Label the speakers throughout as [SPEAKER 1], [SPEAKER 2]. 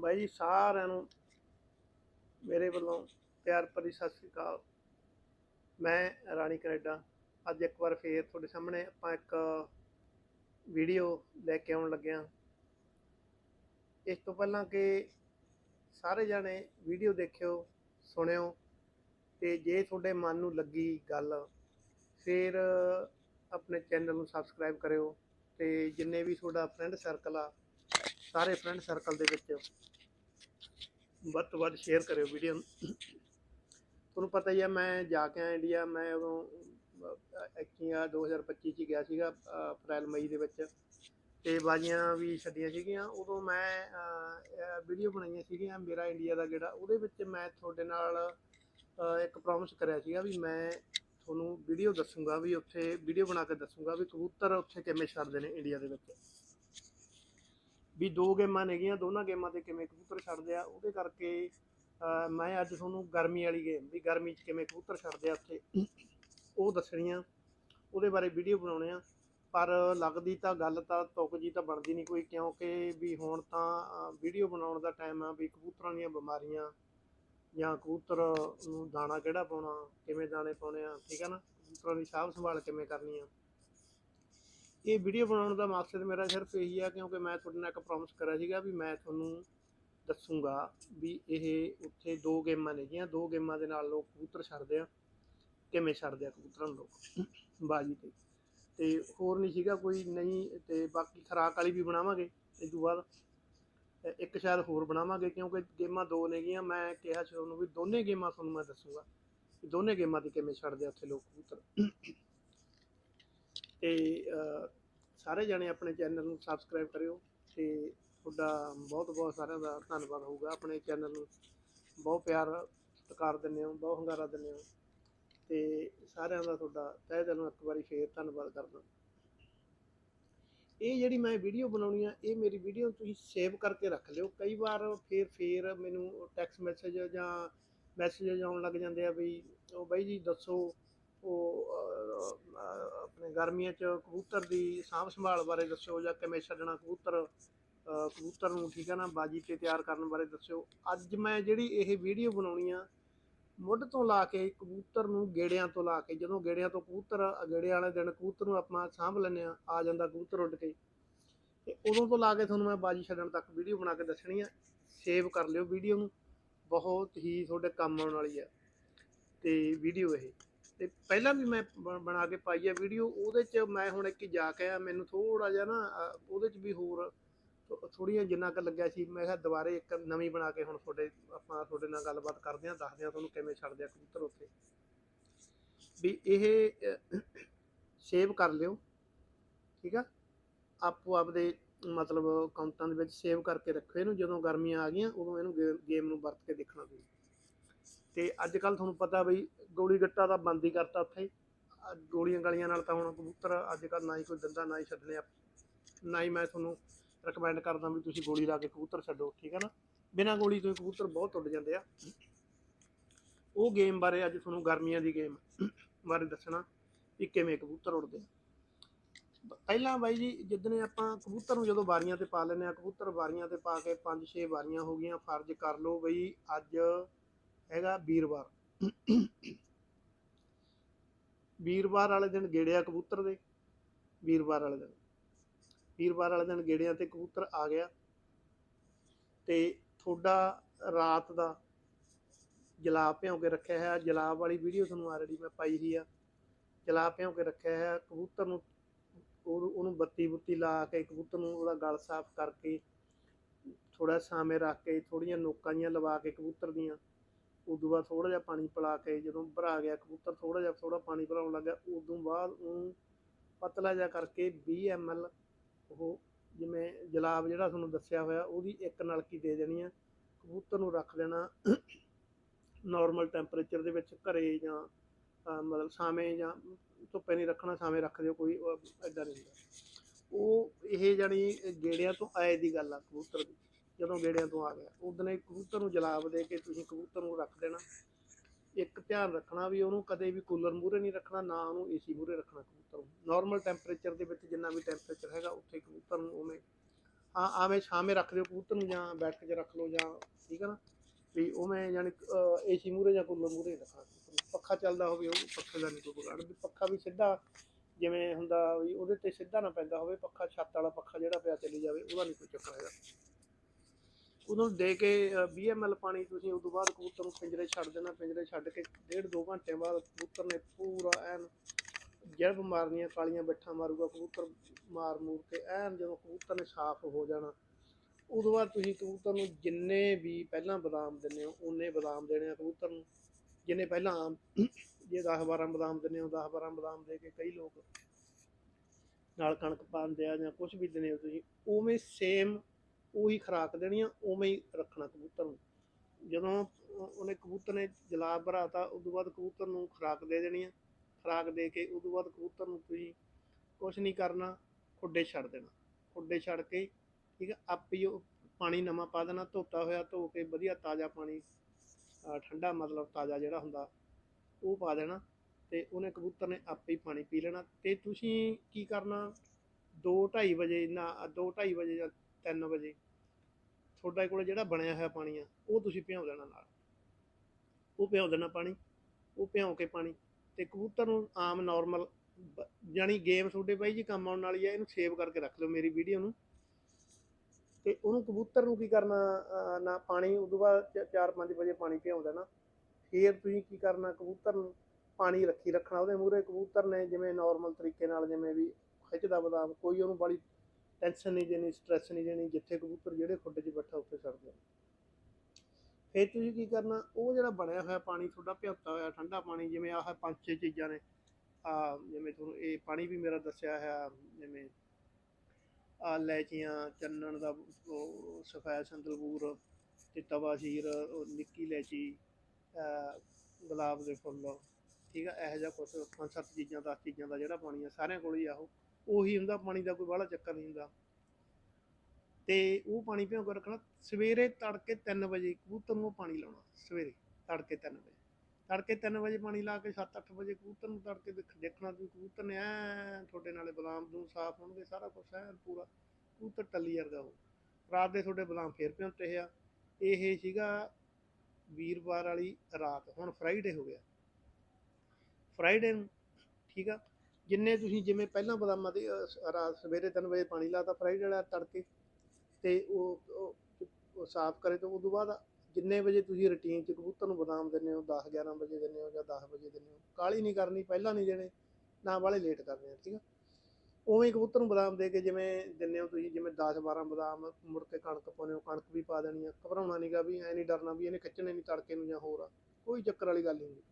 [SPEAKER 1] ਬਾਈ ਜੀ ਸਾਰਿਆਂ ਨੂੰ ਮੇਰੇ ਵੱਲੋਂ ਪਿਆਰ ਭਰੀ ਸਤਿ ਸ੍ਰੀ ਅਕਾਲ। ਮੈਂ ਰਾਣੀ ਕੈਨੇਡਾ। ਅੱਜ ਇੱਕ ਵਾਰ ਫੇਰ ਤੁਹਾਡੇ ਸਾਹਮਣੇ ਆਪਾਂ ਇੱਕ ਵੀਡੀਓ ਲੈ ਕੇ ਆਉਣ ਲੱਗਿਆ ਇਸ ਤੋਂ ਪਹਿਲਾਂ ਕਿ ਸਾਰੇ ਜਾਣੇ ਵੀਡੀਓ ਦੇਖਿਓ, ਸੁਣਿਓ ਤੇ ਜੇ ਤੁਹਾਡੇ ਮਨ ਨੂੰ ਲੱਗੀ ਗੱਲ, ਫਿਰ ਆਪਣੇ ਚੈਨਲ ਨੂੰ ਸਬਸਕ੍ਰਾਈਬ ਕਰਿਓ ਤੇ ਜਿੰਨੇ ਵੀ ਤੁਹਾਡਾ ਫਰੈਂਡ ਸਰਕਲ ਆ ਸਾਰੇ ਫਰੈਂਡ ਸਰਕਲ ਦੇ ਵਿੱਚ ਵੱਧ ਤੋਂ ਵੱਧ ਸ਼ੇਅਰ ਕਰਿਓ ਵੀਡੀਓ ਨੂੰ। ਤੁਹਾਨੂੰ ਪਤਾ ਹੀ ਆ, ਮੈਂ ਜਾ ਕੇ ਆਇਆ ਇੰਡੀਆ ਮੈਂ ਉਦੋਂ ਐਕਚੁਅਲੀ ਆ 2025 ਚ ਗਿਆ ਸੀਗਾ ਅਪ੍ਰੈਲ, ਮਈ ਦੇ ਵਿੱਚ। ਤੇ ਬਾਜੀਆਂ ਵੀ ਛੱਡੀਆਂ ਸੀਗੀਆਂ। ਉਦੋਂ ਮੈਂ ਵੀਡੀਓ ਬਣਾਈਆਂ ਸੀਗੀਆਂ, ਮੇਰਾ ਇੰਡੀਆ ਦਾ ਜਿਹੜਾ ਉਹਦੇ ਵਿੱਚ ਮੈਂ ਤੁਹਾਡੇ ਨਾਲ ਇੱਕ ਪ੍ਰੋਮਿਸ ਕਰਿਆ ਸੀਗਾ ਵੀ ਮੈਂ ਤੁਹਾਨੂੰ ਵੀਡੀਓ ਦੱਸੂਗਾ, ਵੀ ਉੱਥੇ ਵੀਡੀਓ ਬਣਾ ਕੇ ਦੱਸੂਗਾ ਵੀ ਕਬੂਤਰ ਉੱਥੇ ਕਿਵੇਂ ਛੱਡਦੇ ਨੇ ਇੰਡੀਆ ਦੇ ਵਿੱਚ। ਵੀ ਦੋ ਗੇਮਾਂ ਨੇਗੀਆਂ ਦੋਨਾਂ ਗੇਮਾਂ ਤੇ ਕਿਵੇਂ ਕਬੂਤਰ ਛੱਡਦੇ ਆ, ਉਹਦੇ ਕਰਕੇ ਮੈਂ ਅੱਜ ਤੁਹਾਨੂੰ ਗਰਮੀ ਵਾਲੀ ਗੇਮ ਵੀ ਗਰਮੀ 'ਚ ਕਿਵੇਂ ਕਬੂਤਰ ਛੱਡਦੇ ਆ ਉੱਥੇ, ਉਹ ਦੱਸਣੀ ਆ, ਉਹਦੇ ਬਾਰੇ ਵੀਡੀਓ ਬਣਾਉਣੇ ਆ, ਪਰ ਲੱਗਦੀ ਤਾਂ ਗੱਲ ਤਾਂ ਤੁਕ ਜੀ ਤਾਂ ਬਣਦੀ ਨਹੀਂ ਕੋਈ, ਕਿਉਂਕਿ ਵੀ ਹੁਣ ਤਾਂ ਵੀਡੀਓ ਬਣਾਉਣ ਦਾ ਟਾਈਮ ਆ ਵੀ ਕਬੂਤਰਾਂ ਦੀਆਂ ਬਿਮਾਰੀਆਂ, ਜਾਂ ਕਬੂਤਰ ਨੂੰ ਦਾਣਾ ਕਿਹੜਾ ਪਾਉਣਾ, ਕਿਵੇਂ ਦਾਣੇ ਪਾਉਣੇ ਆ, ਠੀਕ ਆ ਨਾ? ਕਬੂਤਰਾਂ ਦੀ ਸਾਂਭ ਸੰਭਾਲ ਕਿਵੇਂ ਕਰਨੀ ਆ? ਇਹ ਵੀਡੀਓ ਬਣਾਉਣ ਦਾ ਮਕਸਦ ਮੇਰਾ ਸਿਰਫ ਇਹੀ ਆ ਕਿਉਂਕਿ ਮੈਂ ਤੁਹਾਡੇ ਨਾਲ ਇੱਕ ਪ੍ਰੋਮਿਸ ਕਰਿਆ ਸੀਗਾ ਵੀ ਮੈਂ ਤੁਹਾਨੂੰ ਦੱਸੂਗਾ ਵੀ ਇਹ ਉੱਥੇ ਦੋ ਗੇਮਾਂ ਨੇਗੀਆਂ, ਦੋ ਗੇਮਾਂ ਦੇ ਨਾਲ ਲੋਕ ਕਬੂਤਰ ਛੱਡਦੇ ਆ, ਕਿਵੇਂ ਛੱਡਦੇ ਆ ਕਬੂਤਰਾਂ ਨੂੰ ਲੋਕ? ਬਾਜੀ ਤੇ। ਤੇ ਹੋਰ ਨਹੀਂ ਸੀਗਾ ਕੋਈ, ਨਹੀਂ ਤੇ ਬਾਕੀ ਖਰਾਕ ਵਾਲੀ ਵੀ ਬਣਾਵਾਂਗੇ ਇਸ ਤੋਂ ਬਾਅਦ। ਇੱਕ ਸ਼ਾਇਦ ਹੋਰ ਬਣਾਵਾਂਗੇ ਕਿਉਂਕਿ ਗੇਮਾਂ ਦੋ ਨੇਗੀਆਂ, ਮੈਂ ਕਿਹਾ ਸੀ ਉਹਨੂੰ ਵੀ ਦੋਨੇ ਗੇਮਾਂ ਤੁਹਾਨੂੰ ਮੈਂ ਦੱਸੂਗਾ ਦੋਨੇ ਗੇਮਾਂ ਤੇ ਕਿਵੇਂ ਛੱਡਦੇ ਆ ਉੱਥੇ ਲੋਕ ਕਬੂਤਰ। ਤੇ ਸਾਰੇ ਜਣੇ ਆਪਣੇ ਚੈਨਲ ਨੂੰ ਸਬਸਕ੍ਰਾਈਬ ਕਰਿਓ ਤੇ ਤੁਹਾਡਾ ਬਹੁਤ ਬਹੁਤ ਸਾਰਿਆਂ ਦਾ ਧੰਨਵਾਦ ਹੋਊਗਾ। ਆਪਣੇ ਚੈਨਲ ਨੂੰ ਬਹੁਤ ਪਿਆਰ ਸਤਿਕਾਰ ਦਿੰਦੇ ਹੋ, ਬਹੁਤ ਹੰਗਾਰਾ ਦਿੰਦੇ ਹੋ ਤੇ ਸਾਰਿਆਂ ਦਾ ਤੁਹਾਡਾ ਤਹਿ ਦਿਲੋਂ ਇੱਕ ਵਾਰੀ ਫੇਰ ਧੰਨਵਾਦ ਕਰਦਾ ਇਹ ਜਿਹੜੀ ਮੈਂ ਵੀਡੀਓ ਬਣਾਉਣੀ ਆ, ਇਹ ਮੇਰੀ ਵੀਡੀਓ ਤੁਸੀਂ ਸੇਵ ਕਰਕੇ ਰੱਖ ਲਿਓ। ਕਈ ਵਾਰ ਫੇਰ ਫੇਰ ਮੈਨੂੰ ਟੈਕਸਟ ਮੈਸੇਜ ਜਾਂ ਮੈਸੇਜ ਆਉਣ ਲੱਗ ਜਾਂਦੇ ਆ ਵੀ, ਉਹ ਬਾਈ ਜੀ ਦੱਸੋ ਉਹ ਆਪਣੇ ਗਰਮੀਆਂ 'ਚ ਕਬੂਤਰ ਦੀ ਸਾਂਭ ਸੰਭਾਲ ਬਾਰੇ ਦੱਸਿਓ ਜਾਂ ਕਿਵੇਂ ਛੱਡਣਾ ਕਬੂਤਰ ਕਬੂਤਰ ਨੂੰ ਠੀਕ ਹੈ ਨਾ, ਬਾਜੀ ਤੇ ਤਿਆਰ ਕਰਨ ਬਾਰੇ ਦੱਸਿਓ। ਅੱਜ ਮੈਂ ਜਿਹੜੀ ਇਹ ਵੀਡੀਓ ਬਣਾਉਣੀ ਆ, ਮੁੱਢ ਤੋਂ ਲਾ ਕੇ ਕਬੂਤਰ ਨੂੰ ਗੇੜਿਆਂ ਤੋਂ ਲਾ ਕੇ, ਜਦੋਂ ਗੇੜਿਆਂ ਤੋਂ ਕਬੂਤਰ ਗੇੜੇ ਵਾਲੇ ਦਿਨ ਕਬੂਤਰ ਨੂੰ ਆਪਾਂ ਸਾਂਭ ਲੈਂਦੇ ਆ ਆ ਜਾਂਦਾ ਕਬੂਤਰ ਉੱਡ ਕੇ। ਤੇ ਉਦੋਂ ਤੋਂ ਲਾ ਕੇ ਤੁਹਾਨੂੰ ਮੈਂ ਬਾਜੀ ਛੱਡਣ ਤੱਕ ਵੀਡੀਓ ਬਣਾ ਕੇ ਦੱਸਣੀ ਆ। ਸੇਵ ਕਰ ਲਿਓ ਵੀਡੀਓ ਨੂੰ। ਬਹੁਤ ਹੀ ਤੁਹਾਡੇ ਕੰਮ ਆਉਣ ਵਾਲੀ ਆ। ਤੇ ਵੀਡੀਓ ਇਹ। ਤੇ ਪਹਿਲਾਂ ਵੀ ਮੈਂ ਬ- ਬਣਾ ਕੇ ਪਾਈ ਆ ਵੀਡੀਓ, ਉਹਦੇ ਚ ਮੈਂ ਹੁਣ ਇੱਕ ਜਾ ਕੇ ਆ ਮੈਨੂੰ ਥੋੜਾ ਜਿਹਾ ਨਾ ਉਹਦੇ ਚ ਵੀ ਹੋਰ ਥੋੜੀਆਂ ਜਿੰਨਾ ਕੁ ਲੱਗਿਆ ਸੀ, ਮੈਂ ਕਿਹਾ ਦੁਬਾਰੇ ਇੱਕ ਨਵੀਂ ਬਣਾ ਕੇ ਹੁਣ ਤੁਹਾਡੇ, ਆਪਾਂ ਤੁਹਾਡੇ ਨਾਲ ਗੱਲਬਾਤ ਕਰਦੇ ਆ, ਦੱਸਦੇ ਆ ਤੁਹਾਨੂੰ ਕਿਵੇਂ ਛੱਡਦੇ ਆ ਕਬੂਤਰ ਉੱਥੇ। ਵੀ ਇਹ ਸੇਵ ਕਰ ਲਿਓ, ਠੀਕ ਆ? ਆਪੋ ਆਪਦੇ ਮਤਲਬ ਅਕਾਊਂਟਾਂ ਦੇ ਵਿੱਚ ਸੇਵ ਕਰਕੇ ਰੱਖੋ, ਇਹਨੂੰ ਜਦੋਂ ਗਰਮੀਆਂ ਆ ਗਈਆਂ, ਉਦੋਂ ਇਹਨੂੰ ਗੇਮ ਨੂੰ ਵਰਤ ਕੇ ਦੇਖਣਾ ਤੁਸੀਂ। ਤੇ ਅੱਜ ਕੱਲ ਤੁਹਾਨੂੰ ਪਤਾ ਬਈ ਗੋਲੀ ਗੱਟਾ ਤਾਂ ਬੰਦ ਹੀ ਕਰਤਾ ਉੱਥੇ ਆਹ ਗੋਲੀਆਂ ਗਲੀਆਂ ਨਾਲ ਤਾਂ ਹੁਣ ਕਬੂਤਰ ਅੱਜ ਕੱਲ ਨਾ ਹੀ ਕੋਈ ਦਿੰਦਾ, ਨਾ ਹੀ ਛੱਡਣੇ ਆ। ਨਾ ਹੀ ਮੈਂ ਤੁਹਾਨੂੰ ਰეკਮੈਂਡ ਕਰਦਾ ਵੀ ਤੁਸੀਂ ਗੋਲੀ ਲਾ ਕੇ ਕਬੂਤਰ ਛੱਡੋ, ਠੀਕ ਹੈ ਨਾ? ਬਿਨਾਂ ਗੋਲੀ ਤੋਂ ਹੀ ਕਬੂਤਰ ਬਹੁਤ ਉੱਡ ਜਾਂਦੇ ਆ। ਉਹ ਗੇਮ ਬਾਰੇ ਅੱਜ ਤੁਹਾਨੂੰ ਗਰਮੀਆਂ ਦੀ ਗੇਮ ਬਾਰੇ ਦੱਸਣਾ ਵੀ ਕਿਵੇਂ ਕਬੂਤਰ ਉੱਡਦੇ ਆ। ਪਹਿਲਾਂ ਬਾਈ ਜੀ, ਜਿੱਦਣੇ ਆਪਾਂ ਕਬੂਤਰ ਨੂੰ ਜਦੋਂ ਵਾਰੀਆਂ ਤੇ ਪਾ ਲੈਂਦੇ ਆ, ਕਬੂਤਰ ਵਾਰੀਆਂ ਤੇ ਪਾ ਕੇ 5-6 ਵਾਰੀਆਂ ਹੋ ਗਈਆਂ, ਫਰਜ਼ ਕਰ ਲਓ ਬਈ ਅੱਜ ਹੈਗਾ ਵੀਰਵਾਰ। ਵੀਰਵਾਰ ਵਾਲੇ ਦਿਨ ਗੇੜਿਆ ਕਬੂਤਰ ਦੇ। ਵੀਰਵਾਰ ਵਾਲੇ ਦਿਨ। ਵੀਰਵਾਰ ਵਾਲੇ ਦਿਨ ਗੇੜਿਆਂ ਤੇ ਕਬੂਤਰ ਆ ਗਿਆ। ਤੇ ਤੁਹਾਡਾ ਰਾਤ ਦਾ ਜਲਾਬ ਭਿਉਂ ਕੇ ਰੱਖਿਆ ਹੈ ਜਲਾਬ ਵਾਲੀ ਵੀਡੀਓ ਤੁਹਾਨੂੰ ਆਲਰੇਡੀ ਮੈਂ ਪਾਈ ਹੀ ਆ। ਜਲਾਬ ਭਿਉਂ ਕੇ ਰੱਖਿਆ ਹੈ ਕਬੂਤਰ ਨੂੰ ਉਹ- ਉਹਨੂੰ ਬੱਤੀ ਬੁੱਤੀ ਲਾ ਕੇ, ਕਬੂਤਰ ਨੂੰ ਉਹਦਾ ਗਲ ਸਾਫ਼ ਕਰਕੇ ਥੋੜਾ ਸਾਵੇਂ ਰੱਖ ਕੇ ਥੋੜੀਆਂ ਨੋਕਾਂ ਜੀਆਂ ਲਵਾ ਕੇ ਕਬੂਤਰ ਦੀਆਂ ਉਦੋਂ ਬਾਅਦ ਥੋੜਾ ਜਿਹਾ ਪਾਣੀ ਪਿਲਾ ਕੇ ਜਦੋਂ ਭਰਾ ਗਿਆ ਕਬੂਤਰ ਥੋੜਾ ਜਿਹਾ ਥੋੜਾ ਪਾਣੀ ਭਰਾਉਣ ਲੱਗਾ, ਉਦੋਂ ਬਾਅਦ ਉਹਨੂੰ ਪਤਲਾ ਜਿਹਾ ਕਰਕੇ 20 ml ਉਹ ਜਿਵੇਂ ਜਲਾਬ ਜਿਹੜਾ ਤੁਹਾਨੂੰ ਦੱਸਿਆ ਹੋਇਆ, ਉਹਦੀ ਇੱਕ ਨਲਕੀ ਦੇ ਦੇਣੀ ਆ, ਕਬੂਤਰ ਨੂੰ ਰੱਖ ਦੇਣਾ ਨਾਰਮਲ ਟੈਂਪਰੇਚਰ ਦੇ ਵਿੱਚ ਘਰੇ ਜਾਂ ਮਤਲਬ ਸਾਵੇਂ ਜਾਂ ਧੁੱਪੇ ਨਹੀਂ ਰੱਖਣਾ ਸਾਵੇਂ ਰੱਖ ਦਿਓ, ਕੋਈ ਐਦਾਂ ਨਹੀਂ ਹੁੰਦਾ। ਉਹ ਇਹ ਜਾਨੀ ਗੇੜਿਆਂ ਤੋਂ ਆਏ ਦੀ ਗੱਲ ਆ ਕਬੂਤਰ ਦੀ। ਜਦੋਂ ਗੇੜਿਆਂ ਤੋਂ ਆ ਗਿਆ। ਉਦੋਂ ਹੀ ਕਬੂਤਰ ਨੂੰ ਜਲਾਬ ਦੇ ਕੇ ਤੁਸੀਂ ਕਬੂਤਰ ਨੂੰ ਰੱਖ ਦੇਣਾ। ਇੱਕ ਧਿਆਨ ਰੱਖਣਾ ਵੀ ਉਹਨੂੰ ਕਦੇ ਵੀ ਕੂਲਰ ਮੂਹਰੇ ਨਹੀਂ ਰੱਖਣਾ, ਨਾ ਉਹਨੂੰ ਏਸੀ ਮੂਹਰੇ ਰੱਖਣਾ ਕਬੂਤਰ ਨੂੰ। ਨਾਰਮਲ ਟੈਂਪਰੇਚਰ ਦੇ ਵਿੱਚ ਜਿੰਨਾ ਵੀ ਟੈਂਪਰੇਚਰ ਹੈਗਾ, ਉੱਥੇ ਕਬੂਤਰ ਨੂੰ ਉਵੇਂ, ਹਾਂ, ਆਵੇਂ ਛਾਵੇਂ ਰੱਖ ਦਿਓ ਕਬੂਤਰ ਨੂੰ ਜਾਂ ਬੈਠਕ 'ਚ ਰੱਖ ਲਓ ਜਾਂ, ਠੀਕ ਹੈ ਨਾ? ਵੀ ਉਵੇਂ ਯਾਨੀ ਏਸੀ ਮੂਰੇ ਜਾਂ ਕੂਲਰ ਮੂਰੇ ਰੱਖਣਾ ਪੱਖਾ ਚੱਲਦਾ ਹੋਵੇ ਉਹ ਪੱਖੇ ਦਾ ਨਹੀਂ ਕੋਈ ਵਿਗਾੜ। ਵੀ ਪੱਖਾ ਵੀ ਸਿੱਧਾ ਜਿਵੇਂ ਹੁੰਦਾ ਵੀ ਉਹਦੇ ਤੇ ਸਿੱਧਾ ਨਾ ਪੈਂਦਾ ਹੋਵੇ, ਪੱਖਾ ਛੱਤ ਵਾਲਾ ਪੱਖਾ ਜਿਹੜਾ ਪਿਆ ਚੱਲੀ ਜਾਵੇ, ਉਹਦਾ ਨਹੀਂ ਕੋਈ ਚੱਕਰ ਹੈਗਾ। ਉਹਨੂੰ ਦੇ ਕੇ 20 ml ਪਾਣੀ ਤੁਸੀਂ ਉਸ ਤੋਂ ਬਾਅਦ ਕਬੂਤਰ ਨੂੰ ਪਿੰਜਰੇ ਛੱਡ ਦੇਣਾ, ਪਿੰਜਰੇ ਛੱਡ ਕੇ ਡੇਢ ਦੋ ਘੰਟੇ ਬਾਅਦ ਕਬੂਤਰ ਨੇ ਪੂਰਾ ਐਨ ਜੜਬ ਮਾਰਨੀਆਂ, ਕਾਲੀਆਂ ਬੱਠਾਂ ਮਾਰੂਗਾ, ਕਬੂਤਰ ਮਾਰ ਮੂਰ ਕੇ ਐਨ ਜਦੋਂ ਕਬੂਤਰ ਨੇ ਸਾਫ਼ ਹੋ ਜਾਣਾ, ਉਦੋਂ ਬਾਅਦ ਤੁਸੀਂ ਕਬੂਤਰ ਨੂੰ ਜਿੰਨੇ ਵੀ ਪਹਿਲਾਂ ਬਦਾਮ ਦਿੰਦੇ ਹੋ ਉਨੇ ਬਦਾਮ ਦੇਣੇ ਆ ਕਬੂਤਰ ਨੂੰ, ਜਿੰਨੇ ਪਹਿਲਾਂ ਆਮ, ਜੇ 10 12 ਬਦਾਮ ਦਿੰਦੇ ਹੋ 10 12 ਬਦਾਮ ਦੇ ਕੇ ਕਈ ਲੋਕ ਨਾਲ ਕਣਕ ਪਾਉਂਦੇ ਆ ਜਾਂ ਕੁਝ ਵੀ ਦਿੰਦੇ ਹੋ ਤੁਸੀਂ, ਉਵੇਂ ਸੇਮ ਉਹੀ ਖੁਰਾਕ ਦੇਣੀ ਆ, ਉਵੇਂ ਹੀ ਰੱਖਣਾ ਕਬੂਤਰ ਨੂੰ। ਜਦੋਂ ਉਹਨੇ ਕਬੂਤਰ ਨੇ ਜਲਾਬ ਭਰਾਤਾ ਤੋਂ ਬਾਅਦ ਕਬੂਤਰ ਨੂੰ ਖੁਰਾਕ ਦੇ ਦੇਣੀ ਆ। ਖੁਰਾਕ ਦੇ ਕੇ ਉਦੋਂ ਬਾਅਦ ਕਬੂਤਰ ਨੂੰ ਤੁਸੀਂ ਕੁਝ ਨਹੀਂ ਕਰਨਾ, ਖੁੱਡੇ ਛੱਡ ਦੇਣਾ। ਖੁੱਡੇ ਛੱਡ ਕੇ ਠੀਕ ਹੈ ਆਪੇ ਹੀ ਉਹ ਪਾਣੀ ਨਵਾਂ ਪਾ ਦੇਣਾ, ਧੋਤਾ ਹੋਇਆ ਧੋ ਕੇ ਵਧੀਆ ਤਾਜ਼ਾ ਪਾਣੀ ਠੰਡਾ ਮਤਲਬ ਤਾਜ਼ਾ ਜਿਹੜਾ ਹੁੰਦਾ, ਉਹ ਪਾ ਦੇਣਾ ਤੇ ਉਹਨੇ ਕਬੂਤਰ ਨੇ ਆਪੇ ਹੀ ਪਾਣੀ ਪੀ ਲੈਣਾ। ਤੇ ਤੁਸੀਂ ਕੀ ਕਰਨਾ? 2:30 ਵਜੇ ਨਾ 2:30 ਵਜੇ ਜਾਂ 3 ਵਜੇ। ਤੁਹਾਡੇ ਕੋਲ ਜਿਹੜਾ ਬਣਿਆ ਹੋਇਆ ਪਾਣੀ ਆ, ਉਹ ਤੁਸੀਂ ਭਿਉਂ ਦੇਣਾ ਨਾਲ। ਉਹ ਭਿਉਂ ਦੇਣਾ ਪਾਣੀ, ਉਹ ਭਿਉਂ ਕੇ ਪਾਣੀ ਤੇ ਕਬੂਤਰ ਨੂੰ ਆਮ ਨਾਰਮਲ ਜਾਨੀ ਗੇਮ ਤੁਹਾਡੇ ਬਾਈ ਜੀ ਕੰਮ ਆਉਣ ਵਾਲੀ ਆ, ਇਹਨੂੰ ਸੇਵ ਕਰਕੇ ਰੱਖ ਲਓ ਮੇਰੀ ਵੀਡੀਓ ਨੂੰ। ਤੇ ਉਹਨੂੰ ਕਬੂਤਰ ਨੂੰ ਕੀ ਕਰਨਾ ਨਾ ਪਾਣੀ, ਉਦੋਂ ਬਾਅਦ 4-5 ਵਜੇ ਪਾਣੀ ਭਿਉਂ ਦੇਣਾ। ਫੇਰ ਤੁਸੀਂ ਕੀ ਕਰਨਾ, ਕਬੂਤਰ ਨੂੰ ਪਾਣੀ ਰੱਖੀ ਰੱਖਣਾ ਉਹਦੇ ਮੂਹਰੇ। ਕਬੂਤਰ ਨੇ ਜਿਵੇਂ ਨਾਰਮਲ ਤਰੀਕੇ ਨਾਲ ਜਿਵੇਂ ਵੀ ਖਿੱਚਦਾ ਬਦਾਮ, ਕੋਈ ਉਹਨੂੰ ਬੜੀ ਟੈਨਸ਼ਨ ਨਹੀਂ ਦੇਣੀ ਸਟ੍ਰੈਸ ਨਹੀਂ ਦੇਣੀ, ਜਿੱਥੇ ਕਬੂਤਰ ਜਿਹੜੇ ਖੁੱਡ 'ਚ ਬੈਠਾ ਉੱਥੇ ਛੱਡ ਦੇਣਾ। ਫਿਰ ਤੁਸੀਂ ਕੀ ਕਰਨਾ, ਉਹ ਜਿਹੜਾ ਬਣਿਆ ਹੋਇਆ ਪਾਣੀ, ਤੁਹਾਡਾ ਭਿਉਂਤਾ ਹੋਇਆ, ਠੰਡਾ ਪਾਣੀ, ਜਿਵੇਂ ਆਹ ਪੰਜ ਛੇ ਚੀਜ਼ਾਂ ਨੇ ਆ ਜਿਵੇਂ ਤੁਹਾਨੂੰ ਇਹ ਪਾਣੀ ਵੀ ਮੇਰਾ ਦੱਸਿਆ ਹੈ ਜਿਵੇਂ ਆ ਲੈਚੀਆਂ, ਚੰਨਣ ਦਾ ਉਹ ਸਫੈਦ ਸੰਦਲਬੂਰ ਤੇ ਤਵਾਸ਼ੀਰ ਉਹ ਨਿੱਕੀ ਲੈਚੀ ਗੁਲਾਬ ਦੇ ਫੁੱਲ, ਠੀਕ ਆ, ਇਹੋ ਜਿਹਾ ਕੁਛ ਪੰਜ ਸੱਤ ਚੀਜ਼ਾਂ, ਦਸ ਚੀਜ਼ਾਂ ਦਾ ਜਿਹੜਾ ਪਾਣੀ ਆ, ਸਾਰਿਆਂ ਕੋਲ ਹੀ ਆਹੋ ਉਹੀ। ਉਹੀ ਹੁੰਦਾ, ਪਾਣੀ ਦਾ ਕੋਈ ਬਾਹਲਾ ਚੱਕਰ ਨਹੀਂ ਹੁੰਦਾ। ਤੇ ਉਹ ਪਾਣੀ ਭਿਓ ਕੇ ਰੱਖਣਾ, ਸਵੇਰੇ ਤੜਕੇ 3 ਵਜੇ ਕਬੂਤਰ ਨੂੰ ਪਾਣੀ ਲਾਉਣਾ, ਸਵੇਰੇ ਤੜਕੇ 3 ਵਜੇ। ਤੜਕੇ 3 ਵਜੇ ਪਾਣੀ ਲਾ ਕੇ 7-8 ਵਜੇ ਕਬੂਤਰ ਨੂੰ ਤੜਕੇ ਦੇਖਣਾ ਵੀ ਕਬੂਤਰ ਨੇ ਐ ਤੁਹਾਡੇ ਨਾਲੇ ਬਦਾਮ ਦੂ ਸਾਫ਼ ਹੋਣਗੇ, ਸਾਰਾ ਕੁਝ ਐਨ ਪੂਰਾ। ਕਬੂਤਰ ਟੱਲੀ ਵਰਗਾ ਹੋ ਰਾਤ ਦੇ ਤੁਹਾਡੇ ਬਦਾਮ ਫੇਰ ਭਿਉਂਤੇ ਆ। ਇਹ ਸੀਗਾ ਵੀਰਵਾਰ ਵਾਲੀ ਰਾਤ, ਹੁਣ ਫਰਾਈਡੇ ਹੋ ਗਿਆ। ਫਰਾਈਡੇ ਨੂੰ, ਠੀਕ ਆ? ਜਿੰਨੇ ਤੁਸੀਂ ਜਿਵੇਂ ਪਹਿਲਾਂ ਬਦਾਮਾਂ ਦੀ ਅਹ, ਰਾਤ ਸਵੇਰੇ 3 ਵਜੇ ਪਾਣੀ ਲਾਤਾ ਫਰਾਈਡੇ ਵਾਲਾ ਤੜਕੇ ਤੇ ਉਹ ਉਹ- ਉਹ ਸਾਫ਼ ਕਰੇ ਤੋਂ ਉਦੋਂ ਬਾਅਦ ਜਿੰਨੇ ਵਜੇ ਤੁਸੀਂ ਰੁਟੀਨ ਚ ਕਬੂਤਰ ਨੂੰ ਬਦਾਮ ਦਿੰਦੇ ਹੋ 10 11 ਵਜੇ ਦਿੰਦੇ ਹੋ ਜਾਂ 10 ਵਜੇ ਦਿੰਦੇ ਹੋ ਕਾਲੀ ਨਹੀਂ ਕਰਨੀ ਪਹਿਲਾਂ ਨਹੀਂ ਦੇਣੇ ਨਾ ਵਾਲੇ ਲੇਟ ਕਰਨੇ ਆ ਠੀਕ ਆ? ਉਵੇਂ ਹੀ ਕਬੂਤਰ ਨੂੰ ਬਦਾਮ ਦੇ ਕੇ ਜਿਵੇਂ ਦਿੰਦੇ ਹੋ ਤੁਸੀਂ ਜਿਵੇਂ 10 12 ਬਦਾਮ ਮੁੜ ਕੇ ਕਣਕ ਪਾਉਂਦੇ ਹੋ ਕਣਕ ਵੀ ਪਾ ਦੇਣੀ ਆ ਘਬਰਾਉਣਾ ਨਹੀਂਗਾ ਵੀ ਐ ਨਹੀਂ ਡਰਨਾ ਵੀ ਇਹਨੇ ਖਿੱਚਣੇ ਨਹੀਂ ਤੜਕੇ ਨੂੰ ਜਾਂ ਹੋਰ ਆ ਕੋਈ ਚੱਕਰ ਵਾਲੀ ਗੱਲ ਨਹੀਂ। ਹੁੰਦੀ